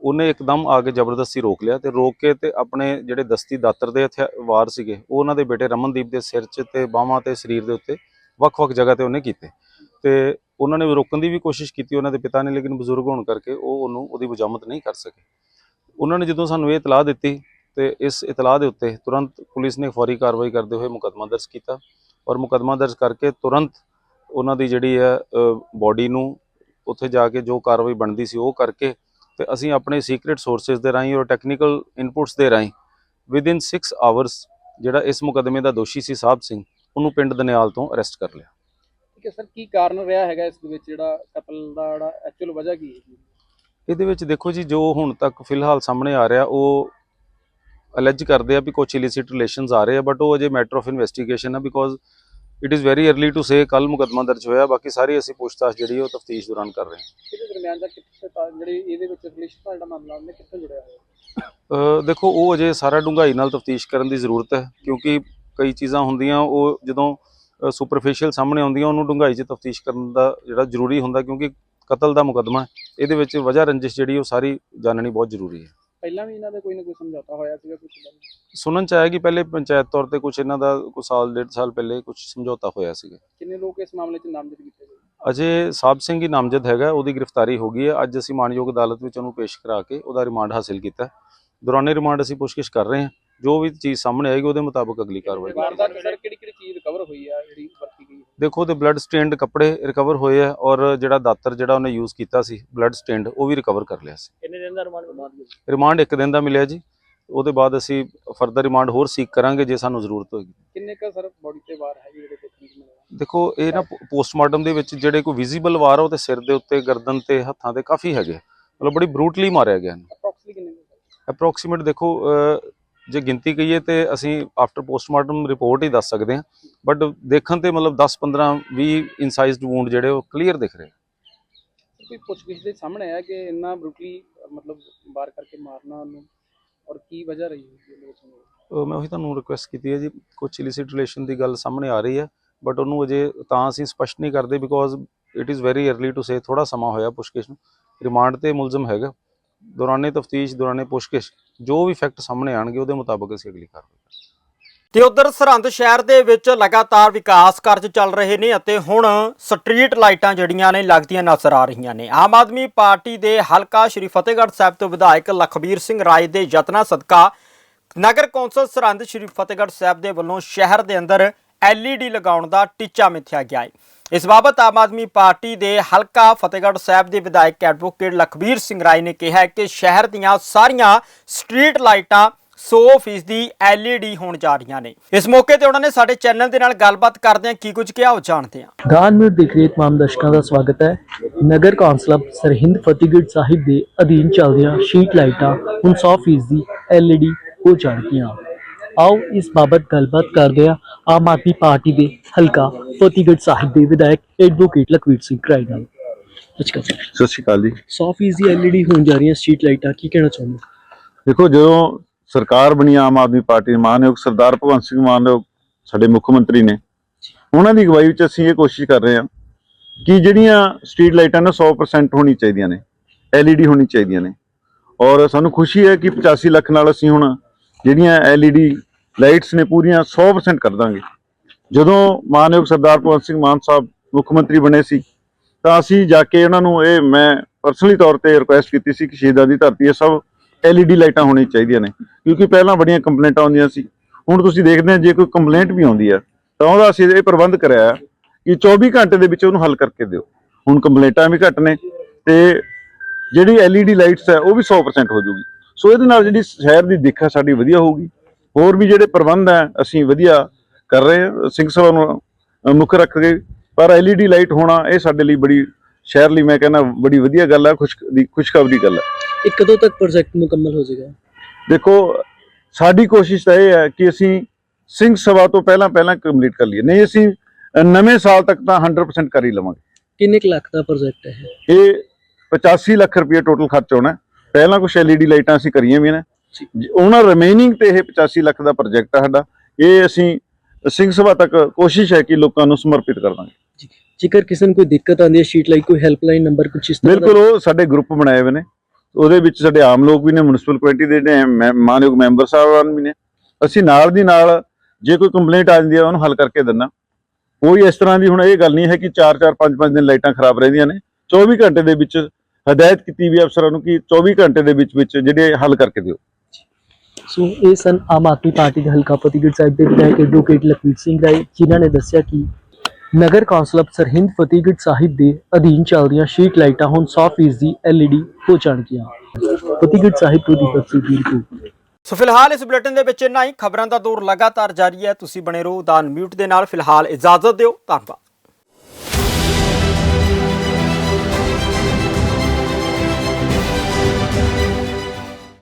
ਉਹਨੇ ਇੱਕਦਮ ਆ ਕੇ ਜ਼ਬਰਦਸਤੀ ਰੋਕ ਲਿਆ ਤੇ ਰੋਕ ਕੇ ਤੇ ਆਪਣੇ ਜਿਹੜੇ ਦਸਤੀ ਦਾਤਰ ਦੇ ਹਥਿਆ- ਵਾਰ ਸੀਗੇ, ਉਹ ਉਹਨਾਂ ਦੇ ਬੇਟੇ ਰਮਨਦੀਪ ਦੇ ਸਿਰ 'ਚ ਤੇ ਬਾਹਾਂ ਤੇ ਸਰੀਰ ਦੇ ਉੱਤੇ ਵੱਖ-ਵੱਖ ਜਗ੍ਹਾ ਤੇ ਉਹਨੇ ਕੀਤੇ। ਤੇ ਉਹਨਾਂ ਨੇ ਰੋਕਣ ਦੀ ਵੀ ਕੋਸ਼ਿਸ਼ ਕੀਤੀ ਉਹਨਾਂ ਦੇ ਪਿਤਾ ਨੇ, ਲੇਕਿਨ ਬਜ਼ੁਰਗ ਹੋਣ ਕਰਕੇ ਉਹ ਉਹਨੂੰ ਉਹਦੀ ਬਜਾਮਤ ਨਹੀਂ ਕਰ ਸਕੇ। ਉਹਨਾਂ ਨੇ ਜਦੋਂ ਸਾਨੂੰ ਇਹ ਇਤਲਾਹ ਦਿੱਤੀ ਤੇ ਇਸ ਇਤਲਾਹ ਦੇ ਉੱਤੇ ਤੁਰੰਤ ਪੁਲਿਸ ਨੇ ਫੌਰੀ ਕਾਰਵਾਈ ਕਰਦੇ ਹੋਏ ਮੁਕੱਦਮਾ ਦਰਜ ਕੀਤਾ ਔਰ ਮੁਕੱਦਮਾ ਦਰਜ ਕਰਕੇ ਤੁਰੰਤ ਉਹਨਾਂ ਦੀ ਜਿਹੜੀ ਹੈ ਬਾਡੀ ਨੂੰ ਉੱਥੇ ਜਾ ਕੇ ਜੋ ਕਾਰਵਾਈ ਬਣਦੀ ਸੀ ਉਹ ਕਰਕੇ ਤੇ ਅਸੀਂ ਆਪਣੇ ਸੀਕ੍ਰੀਟ ਸੋਰਸਸ ਦੇ ਰਾਹੀਂ ਔਰ ਟੈਕਨੀਕਲ ਇਨਪੁਟਸ ਦੇ ਰਾਹੀਂ ਵਿਦਿਨ 6 ਆਵਰਸ ਜਿਹੜਾ ਇਸ ਮੁਕੱਦਮੇ ਦਾ ਦੋਸ਼ੀ ਸੀ ਸਾਹਿਬ ਸਿੰਘ ਉਹਨੂੰ ਪਿੰਡ ਦਨਿਆਲ ਤੋਂ ਅਰੈਸਟ ਕਰ ਲਿਆ। ਠੀਕ ਹੈ ਸਰ ਕੀ ਕਾਰਨ ਰਿਹਾ ਹੈਗਾ ਇਸ ਦੇ ਵਿੱਚ ਜਿਹੜਾ ਕਤਲ ਦਾ ਜਿਹੜਾ ਐਕਚੁਅਲ ਵਜ੍ਹਾ ਕੀ ਹੈ ਇਹਦੇ ਵਿੱਚ ਦੇਖੋ ਜੀ ਜੋ ਹੁਣ ਤੱਕ ਫਿਲਹਾਲ ਸਾਹਮਣੇ ਆ ਰਿਹਾ ਉਹ ਅਲੈਜ ਕਰਦੇ ਆ ਵੀ ਕੁਝ ਇਲਿਸਿਟ ਰਿਲੇਸ਼ਨਸ ਆ ਰਹੇ ਆ ਬਟ ਉਹ ਅਜੇ ਮੈਟਰ ਆਫ ਇਨਵੈਸਟੀਗੇਸ਼ਨ ਆ because it is very early to say ਕੱਲ ਮੁਕੱਦਮਾ ਦਰਜ ਹੋਇਆ ਬਾਕੀ ਸਾਰੀ ਅਸੀਂ ਪੁੱਛਤਾਛ ਜਿਹੜੀ ਉਹ ਤਫਤੀਸ਼ ਦੌਰਾਨ ਕਰ ਰਹੇ ਹਾਂ ਇਹਦੇ ਦਰਮਿਆਨ ਦਾ ਕਿੱਥੇ ਜਿਹੜੀ ਇਹਦੇ ਵਿੱਚ ਰਿਲੇਸ਼ਨ ਦਾ ਮਾਮਲਾ ਉਹਨੇ ਕਿੱਥੇ ਜੁੜਿਆ ਹੋਇਆ ਦੇਖੋ ਉਹ ਅਜੇ ਸਾਰਾ ਡੂੰਘਾਈ ਨਾਲ ਤਫਤੀਸ਼ ਕਰਨ ਦੀ ਜ਼ਰੂਰਤ ਹੈ ਕਿਉਂਕਿ ਕਈ ਚੀਜ਼ਾਂ ਹੁੰਦੀਆਂ ਉਹ ਜਦੋਂ ਸੁਪਰਫੀਸ਼ੀਅਲ ਸਾਹਮਣੇ ਆਉਂਦੀਆਂ ਉਹਨੂੰ ਡੂੰਘਾਈ 'ਚ ਤਫਤੀਸ਼ ਕਰਨ ਦਾ ਜਿਹੜਾ ਜ਼ਰੂਰੀ ਹੁੰਦਾ ਕਿਉਂਕਿ ਕਤਲ ਦਾ ਮੁਕੱਦਮਾ ਹੈ। ਇਹਦੇ ਵਿੱਚ ਵਜ੍ਹਾ ਰੰਜਿਸ਼ ਜਿਹੜੀ ਉਹ ਸਾਰੀ ਜਾਣਨੀ ਬਹੁਤ ਜ਼ਰੂਰੀ ਹੈ ਪਹਿਲਾਂ ਵੀ ਇਹਨਾਂ ਦੇ ਕੋਈ ਨਾ ਕੋਈ ਸਮਝੌਤਾ ਹੋਇਆ ਸੀਗਾ ਕੁਝ ਸੁਣਨ ਚ ਆਇਆ ਕਿ ਪਹਿਲੇ ਪੰਚਾਇਤ ਤੌਰ ਤੇ ਕੁਝ ਇਹਨਾਂ ਦਾ ਕੁਝ ਸਾਲ ਡੇਢ ਸਾਲ ਪਹਿਲੇ ਕੁਝ ਸਮਝੌਤਾ ਹੋਇਆ ਸੀਗਾ। ਕਿੰਨੇ ਲੋਕ ਇਸ ਮਾਮਲੇ 'ਚ ਨਾਮਜ਼ਦ ਕੀਤੇ ਗਏ? ਅਜੇ ਸਾਹਿਬ ਸਿੰਘ ਹੀ ਨਾਮਜ਼ਦ ਹੈਗਾ ਉਹਦੀ ਗ੍ਰਿਫਤਾਰੀ ਹੋ ਗਈ ਹੈ। ਅੱਜ ਅਸੀਂ ਮਾਨਯੋਗ ਅਦਾਲਤ ਵਿੱਚ ਉਹਨੂੰ ਪੇਸ਼ ਕਰਾ ਕੇ ਉਹਦਾ ਰਿਮਾਂਡ ਹਾਸਿਲ ਕੀਤਾ। ਦੌਰਾਨੇ ਰਿਮਾਂਡ ਅਸੀਂ ਪੁੱਛਗਿੱਛ ਕਰ ਰਹੇ ਹਾਂ। ਜੋ ਵੀ ਚੀਜ਼ ਸਾਹਮਣੇ ਆਏਗੀ ਉਹਦੇ ਮੁਤਾਬਕ ਅਗਲੀ ਕਾਰਵਾਈ ਕਰਾਂਗੇ ਵਾਰਦਾਤ ਸਰ ਕਿਹੜੀ ਕਿਹੜੀ ਚੀਜ਼ ਰਿਕਵਰ ਹੋਈ ਆ ਜਿਹੜੀ ਵਰਤੀ ਗਈ ਦੇਖੋ ਉਹਦੇ ਬਲੱਡ ਸਟੇਨਡ ਕੱਪੜੇ ਰਿਕਵਰ ਹੋਏ ਆ ਔਰ ਜਿਹੜਾ ਦਾਤਰ ਜਿਹੜਾ ਉਹਨੇ ਯੂਜ਼ ਕੀਤਾ ਸੀ ਬਲੱਡ ਸਟੇਨਡ ਉਹ ਵੀ ਰਿਕਵਰ ਕਰ ਲਿਆ ਸੀ। ਕਿੰਨੇ ਦਿਨ ਦਾ ਰਿਮਾਂਡ ਬਾਅਦ ਰਿਮਾਂਡ ਇੱਕ ਦਿਨ ਦਾ ਮਿਲਿਆ ਜੀ। ਉਹਦੇ ਬਾਅਦ ਅਸੀਂ ਫਰਦਰ ਰਿਮਾਂਡ ਹੋਰ ਸੀਕ ਕਰਾਂਗੇ ਜੇ ਸਾਨੂੰ ਜ਼ਰੂਰਤ ਹੋਏਗੀ। ਕਿੰਨੇ ਕ ਸਰ ਬੋਡੀ ਤੇ ਵਾਰ ਹੈ ਜਿਹੜੇ ਦੇਖਣ ਨੂੰ ਮਿਲੇ ਦੇਖੋ ਇਹ ਨਾ ਪੋਸਟਮਾਰਟਮ ਦੇ ਵਿੱਚ ਜਿਹੜੇ ਕੋਈ ਵਿਜ਼ੀਬਲ ਵਾਰ ਆ ਉਹ ਤੇ ਸਿਰ ਦੇ ਉੱਤੇ ਗਰਦਨ ਤੇ ਹੱਥਾਂ ਤੇ ਕਾਫੀ ਹੈਗੇ ਮਤਲਬ ਬੜੀ ਬਰੂਟਲੀ ਮਾਰਿਆ ਗਿਆ ਇਹਨੂੰ। ਅਪਰੋਕਸੀਮੇਟਲੀ ਕਿੰਨੇ ਕੁ? ਅਪਰੋਕਸੀਮੇਟ ਦੇਖੋ ਅਹ, ਜੇ ਗਿਣਤੀ ਕਹੀਏ ਤੇ ਅਸੀਂ ਆਫਟਰ ਪੋਸਟਮਾਰਟਮ ਰਿਪੋਰਟ ਹੀ ਦੱਸ ਸਕਦੇ ਹਾਂ। ਬਟ ਦੇਖਣ ਤੇ ਮਤਲਬ 10 15 20 ਇਨਸਾਈਜ਼ਡ ਵੂਡ ਜਿਹੜੇ ਉਹ ਕਲੀਅਰ ਦਿਖ ਰਹੇ ਕੋਈ ਪੁੱਛਗਿੱਛ ਦੇ ਸਾਹਮਣੇ ਆਇਆ ਕਿ ਇੰਨਾ ਬਰੂਟਲੀ ਮਤਲਬ ਵਾਰ ਕਰਕੇ ਮਾਰਨਾ ਉਹਨੂੰ? ਔਰ ਕੀ ਵਜ੍ਹਾ ਰਹੀ ਹੈ ਮੈਂ ਉਹੀ ਤੁਹਾਨੂੰ ਰਿਕੁਐਸਟ ਕੀਤੀ ਹੈ ਜੀ ਕੁਝ ਇਲਿਸਿਟ ਰਿਲੇਸ਼ਨ ਦੀ ਗੱਲ ਸਾਹਮਣੇ ਆ ਰਹੀ ਹੈ। ਬਟ ਉਹਨੂੰ ਅਜੇ ਤਾਂ ਅਸੀਂ ਸਪਸ਼ਟ ਨਹੀਂ ਕਰਦੇ because it is very early to say ਥੋੜਾ ਸਮਾਂ ਹੋਇਆ ਪੁੱਛਗਿੱਛ ਨੂੰ। ਰਿਮਾਂਡ ਤੇ ਮੁਲਜ਼ਮ ਹੈਗਾ। ਦੌਰਾਨੇ ਤਫਤੀਸ਼ ਦੌਰਾਨੇ ਪੁੱਛਗਿੱਛ। ਜੋ ਵੀ ਫੈਕਟ ਸਾਹਮਣੇ ਆਣਗੇ, ਉਹਦੇ ਮੁਤਾਬਕ ਅਸੀਂ ਅਗਲੀ ਕਾਰਵਾਈ ਕਰਾਂਗੇ। ਤੇ ਉਧਰ ਸਰਹੰਦ ਸ਼ਹਿਰ ਦੇ ਵਿੱਚ ਲਗਾਤਾਰ ਵਿਕਾਸ ਕਾਰਜ ਚੱਲ ਰਹੇ ਨੇ ਅਤੇ ਹੁਣ ਸਟਰੀਟ ਲਾਈਟਾਂ ਜਿਹੜੀਆਂ ਨੇ ਲੱਗਦੀਆਂ ਨਜ਼ਰ ਆ ਰਹੀਆਂ ਨੇ। ਆਮ ਆਦਮੀ ਪਾਰਟੀ ਦੇ ਹਲਕਾ ਸ਼੍ਰੀ ਫਤਿਹਗੜ੍ਹ ਸਾਹਿਬ ਤੋਂ ਵਿਧਾਇਕ ਲਖਬੀਰ ਸਿੰਘ ਰਾਏ ਦੇ ਯਤਨਾਂ ਸਦਕਾ ਨਗਰ ਕੌਂਸਲ ਸਰਹੰਦ ਸ਼੍ਰੀ ਫਤਿਹਗੜ੍ਹ ਸਾਹਿਬ ਦੇ ਵੱਲੋਂ ਸ਼ਹਿਰ ਦੇ ਅੰਦਰ LED ਲਗਾਉਣ ਦਾ ਟੀਚਾ ਮਿੱਥਿਆ ਗਿਆ ਹੈ। ਇਸ ਬਾਬਤ ਆਮ ਆਦਮੀ ਪਾਰਟੀ ਦੇ ਹਲਕਾ ਫਤਿਹਗੜ੍ਹ ਸਾਹਿਬ ਦੇ ਵਿਧਾਇਕ ਐਡਵੋਕੇਟ ਲਖਬੀਰ ਸਿੰਘ ਰਾਏ ਨੇ ਕਿਹਾ ਕਿ ਸ਼ਹਿਰ ਦੀਆਂ ਸਾਰੀਆਂ ਸਟਰੀਟ ਲਾਈਟਾਂ 100% ਦੀ ਹੋਣ ਜਾ ਰਹੀਆਂ ਨੇ। ਇਸ ਮੌਕੇ ਤੇ ਉਹਨਾਂ ਨੇ ਸਾਡੇ ਚੈਨਲ ਦੇ ਨਾਲ ਗੱਲਬਾਤ ਕਰਦਿਆਂ ਕੀ ਕੁਝ ਕਿਹਾ ਉਹ ਜਾਣਦੇ ਹਾਂ। ਦਾਨ ਮਿਊਟ ਦੇਖ ਦਰਸ਼ਕਾਂ ਦਾ ਸਵਾਗਤ ਹੈ। ਨਗਰ ਕੌਂਸਲ ਸਰਹਿੰਦ ਫਤਿਹਗੜ੍ਹ ਸਾਹਿਬ ਦੇ ਅਧੀਨ ਚੱਲਦੀਆਂ ਸ਼ੀਟ ਲਾਈਟਾਂ ਹੁਣ 100% ਦੀ LED ਹੋ ਜਾਣਗੀਆਂ। ਆਓ ਇਸ ਬਾਬਤ ਗੱਲਬਾਤ ਕਰਦੇ ਹਾਂ ਆਮ ਆਦਮੀ ਪਾਰਟੀ ਦੇ ਹਲਕਾ ਫਤਿਹਗੜ੍ਹ ਸਾਹਿਬ ਦੇ ਵਿਧਾਇਕ ਐਡਵੋਕੇਟ ਲਖਵੀਰ ਸਿੰਘ ਕਰਾਈ ਨਾਲ। ਸਤਿ ਸ਼੍ਰੀ ਅਕਾਲ ਜੀ। 100% ਦੀ LED ਹੋਣ ਜਾ ਰਹੀਆਂ ਸਟਰੀਟ ਲਾਈਟਾਂ ਕੀ ਕਹਿਣਾ ਚਾਹੁੰਦੇ? ਦੇਖੋ ਜਦੋਂ ਸਰਕਾਰ ਬਣੀ ਆਮ ਆਦਮੀ ਪਾਰਟੀ ਮਾਨਯੋਗ ਸਰਦਾਰ ਭਗਵੰਤ ਸਿੰਘ ਮਾਨ ਜੋ ਸਾਡੇ ਮੁੱਖ ਮੰਤਰੀ ਨੇ ਉਹਨਾਂ ਦੀ ਅਗਵਾਈ ਵਿੱਚ ਅਸੀਂ ਇਹ ਕੋਸ਼ਿਸ਼ ਕਰ ਰਹੇ ਹਾਂ ਕਿ ਜਿਹੜੀਆਂ ਸਟਰੀਟ ਲਾਈਟਾਂ ਨੇ 100% ਹੋਣੀ ਚਾਹੀਦੀਆਂ ਨੇ LED ਹੋਣੀ ਚਾਹੀਦੀਆਂ ਨੇ। ਔਰ ਸਾਨੂੰ ਖੁਸ਼ੀ ਹੈ ਕਿ 85 ਲੱਖ ਨਾਲ ਅਸੀਂ ਹੁਣ ਜਿਹੜੀਆਂ LED ਲਾਈਟਸ ਨੇ ਪੂਰੀਆਂ 100% ਕਰ ਦਾਂਗੇ। ਜਦੋਂ ਮਾਨਯੋਗ ਸਰਦਾਰ ਭਗਵੰਤ ਸਿੰਘ ਮਾਨ ਸਾਹਿਬ ਮੁੱਖ ਮੰਤਰੀ ਬਣੇ ਸੀ, ਤਾਂ ਅਸੀਂ ਜਾ ਕੇ ਉਹਨਾਂ ਨੂੰ ਇਹ ਮੈਂ ਪਰਸਨਲੀ ਤੌਰ ਤੇ ਰਿਕੁਐਸਟ ਕੀਤੀ ਸੀ ਕਿ ਸ਼ਹੀਦਾਂ ਦੀ ਧਰਤੀ ਇਹ ਸਭ LED ਲਾਈਟਾਂ ਹੋਣੀ ਚਾਹੀਦੀਆਂ ਨੇ, ਕਿਉਂਕਿ ਪਹਿਲਾਂ ਬੜੀਆਂ ਕੰਪਲੇਂਟਾਂ ਆਉਂਦੀਆਂ ਸੀ। ਹੁਣ ਤੁਸੀਂ ਦੇਖਦੇ ਹੋ, ਜੇ ਕੋਈ ਕੰਪਲੇਂਟ ਵੀ ਆਉਂਦੀ ਹੈ ਤਾਂ ਉਹਦਾ ਅਸੀਂ ਇਹ ਪ੍ਰਬੰਧ ਕਰਿਆ ਕਿ 24 ਘੰਟੇ ਦੇ ਵਿੱਚ ਉਹਨੂੰ ਹੱਲ ਕਰਕੇ ਦਿਓ। ਹੁਣ ਕੰਪਲੇਂਟਾਂ ਵੀ ਘੱਟ ਨੇ ਤੇ ਜਿਹੜੀ LED ਲਾਈਟਸ ਹੈ, ਉਹ ਵੀ 100% ਹੋ ਜੂਗੀ ਸੋ ਇਹਦੇ ਨਾਲ ਜਿਹੜੀ ਸ਼ਹਿਰ ਦੀ ਦਿੱਖ ਸਾਡੀ ਵਧੀਆ ਹੋਊਗੀ। ਹੋਰ ਵੀ ਜਿਹੜੇ ਪ੍ਰਬੰਧ ਹੈ ਅਸੀਂ ਵਧੀਆ ਕਰ ਰਹੇ ਹਾਂ। ਸਿੰਘ ਸਭਾ ਨੂੰ ਮੁੱਖ ਰੱਖ ਕੇ ਪਰ LED ਲਾਈਟ ਹੋਣਾ ਇਹ ਸਾਡੇ ਲਈ ਬੜੀ ਸ਼ਹਿਰ ਲਈ ਮੈਂ ਕਹਿੰਦਾ ਬੜੀ ਵਧੀਆ ਗੱਲ ਹੈ ਖੁਸ਼ ਦੀ ਖੁਸ਼ਖਬਰੀ ਗੱਲ ਹੈ। ਇਹ ਕਦੋਂ ਤੱਕ ਪ੍ਰੋਜੈਕਟ ਮੁਕੰਮਲ ਹੋ ਜਾਏਗਾ। ਦੇਖੋ ਸਾਡੀ ਕੋਸ਼ਿਸ਼ ਤਾਂ ਇਹ ਹੈ ਕਿ ਅਸੀਂ ਸਿੰਘ ਸਭਾ ਤੋਂ ਪਹਿਲਾਂ ਪਹਿਲਾਂ ਕੰਪਲੀਟ ਕਰ ਲਈਏ। ਨਹੀਂ ਅਸੀਂ ਨਵੇਂ ਸਾਲ ਤੱਕ ਤਾਂ 100% ਕਰ ਹੀ ਲਵਾਂਗੇ। ਕਿੰਨੇ ਕੁ ਲੱਖ ਦਾ ਪ੍ਰੋਜੈਕਟ ਹੈ ਇਹ? ਇਹ 85 ਲੱਖ ਰੁਪਏ ਟੋਟਲ ਖਰਚ ਹੋਣਾ ਹੈ। ਪਹਿਲਾਂ ਕੁਝ LED ਲਾਈਟਾਂ ਅਸੀਂ ਕਰੀਆਂ ਵੀ ਨੇ। ਉਹਨਾਂ ਰਿਮੇਨਿੰਗ ਤੇ ਇਹ 85 ਲੱਖ ਦਾ ਪ੍ਰੋਜੈਕਟ ਹੈ ਸਾਡਾ। ਇਹ ਅਸੀਂ ਸਿੰਘ ਸਭਾ ਤੱਕ ਕੋਸ਼ਿਸ਼ ਹੈ ਕਿ ਲੋਕਾਂ ਨੂੰ ਸਮਰਪਿਤ ਕਰ ਦਾਂਗੇ। ਜੇਕਰ ਕਿਸੇ ਨੂੰ ਕੋਈ ਦਿੱਕਤ ਆਉਂਦੀ ਹੈ ਸ਼ੀਟ ਲਾਈਟ ਕੋਈ ਹੈਲਪਲਾਈਨ ਨੰਬਰ ਕੁਝ ਇਸ ਤਰ੍ਹਾਂ ਬਿਲਕੁਲ ਉਹ ਸਾਡੇ ਗਰੁੱਪ ਬਣਾਏ ਹੋਏ ਨੇ। ਉਹਦੇ ਵਿੱਚ ਸਾਡੇ ਆਮ ਲੋਕ ਵੀ ਨੇ ਮਿਊਨਿਸਪਲ ਕਮੇਟੀ ਦੇ ਜਿਹੜੇ ਮਾਨਯੋਗ ਮੈਂਬਰ ਸਾਹਿਬਾਨ ਵੀ ਨੇ। ਅਸੀਂ ਨਾਲ ਦੀ ਨਾਲ ਜੇ ਕੋਈ ਕੰਪਲੇਂਟ ਆ ਜਾਂਦੀ ਹੈ ਉਹਨੂੰ ਹੱਲ ਕਰਕੇ ਦਿੰਨਾ ਕੋਈ ਇਸ ਤਰ੍ਹਾਂ ਦੀ ਹੁਣ ਇਹ ਗੱਲ ਨਹੀਂ ਹੈ ਕਿ 4-4 5-5 ਦਿਨ ਲਾਈਟਾਂ ਖਰਾਬ ਰਹਿੰਦੀਆਂ ਨੇ। 24 ਘੰਟੇ ਦੇ ਵਿੱਚ ਹਦਾਇਤ ਕੀਤੀ ਵੀ ਅਫਸਰਾਂ ਨੂੰ ਕਿ 24 ਘੰਟੇ ਦੇ ਵਿੱਚ ਵਿੱਚ ਜਿਹੜੇ ਹੱਲ ਕਰਕੇ ਦਿਓ। ਸੋ ਇਹ ਸਨ ਆਮ ਆਦਮੀ ਪਾਰਟੀ ਦੇ ਹਲਕਾ ਫਤਿਹਗੜ੍ਹ ਸਾਹਿਬ ਦੇ ਵਿਧਾਇਕ ਐਡਵੋਕੇਟ ਲਖਵੀਰ ਸਿੰਘ ਰਾਏ ਜਿਨ੍ਹਾਂ ਨੇ ਦੱਸਿਆ ਕਿ ਨਗਰ ਕੌਂਸਲ ਅਫਸਰ ਸਰਹਿੰਦ ਫਤਿਹਗੜ੍ਹ ਸਾਹਿਬ ਦੇ ਅਧੀਨ ਚੱਲਦੀਆਂ ਸ਼ੀਟ ਲਾਈਟਾਂ ਹੁਣ 100% ਦੀ LED ਹੋ ਜਾਣਗੀਆਂ। ਫਤਿਹਗੜ੍ਹ ਸਾਹਿਬ ਤੋਂ ਦੀਪਕ ਸਿੰਘ ਦੀ ਰਿਪੋਰਟ ਸੋ ਫਿਲਹਾਲ ਇਸ ਬੁਲੇਟਿਨ ਦੇ ਵਿੱਚ ਇੰਨਾ ਹੀ। ਖਬਰਾਂ ਦਾ ਦੌਰ ਲਗਾਤਾਰ ਜਾਰੀ ਹੈ। ਤੁਸੀਂ ਬਣੇ ਰਹੋ ਦਾ ਮਿਊਟ ਦੇ ਨਾਲ। ਫਿਲਹਾਲ ਇਜਾਜ਼ਤ ਦਿਓ। ਧੰਨਵਾਦ।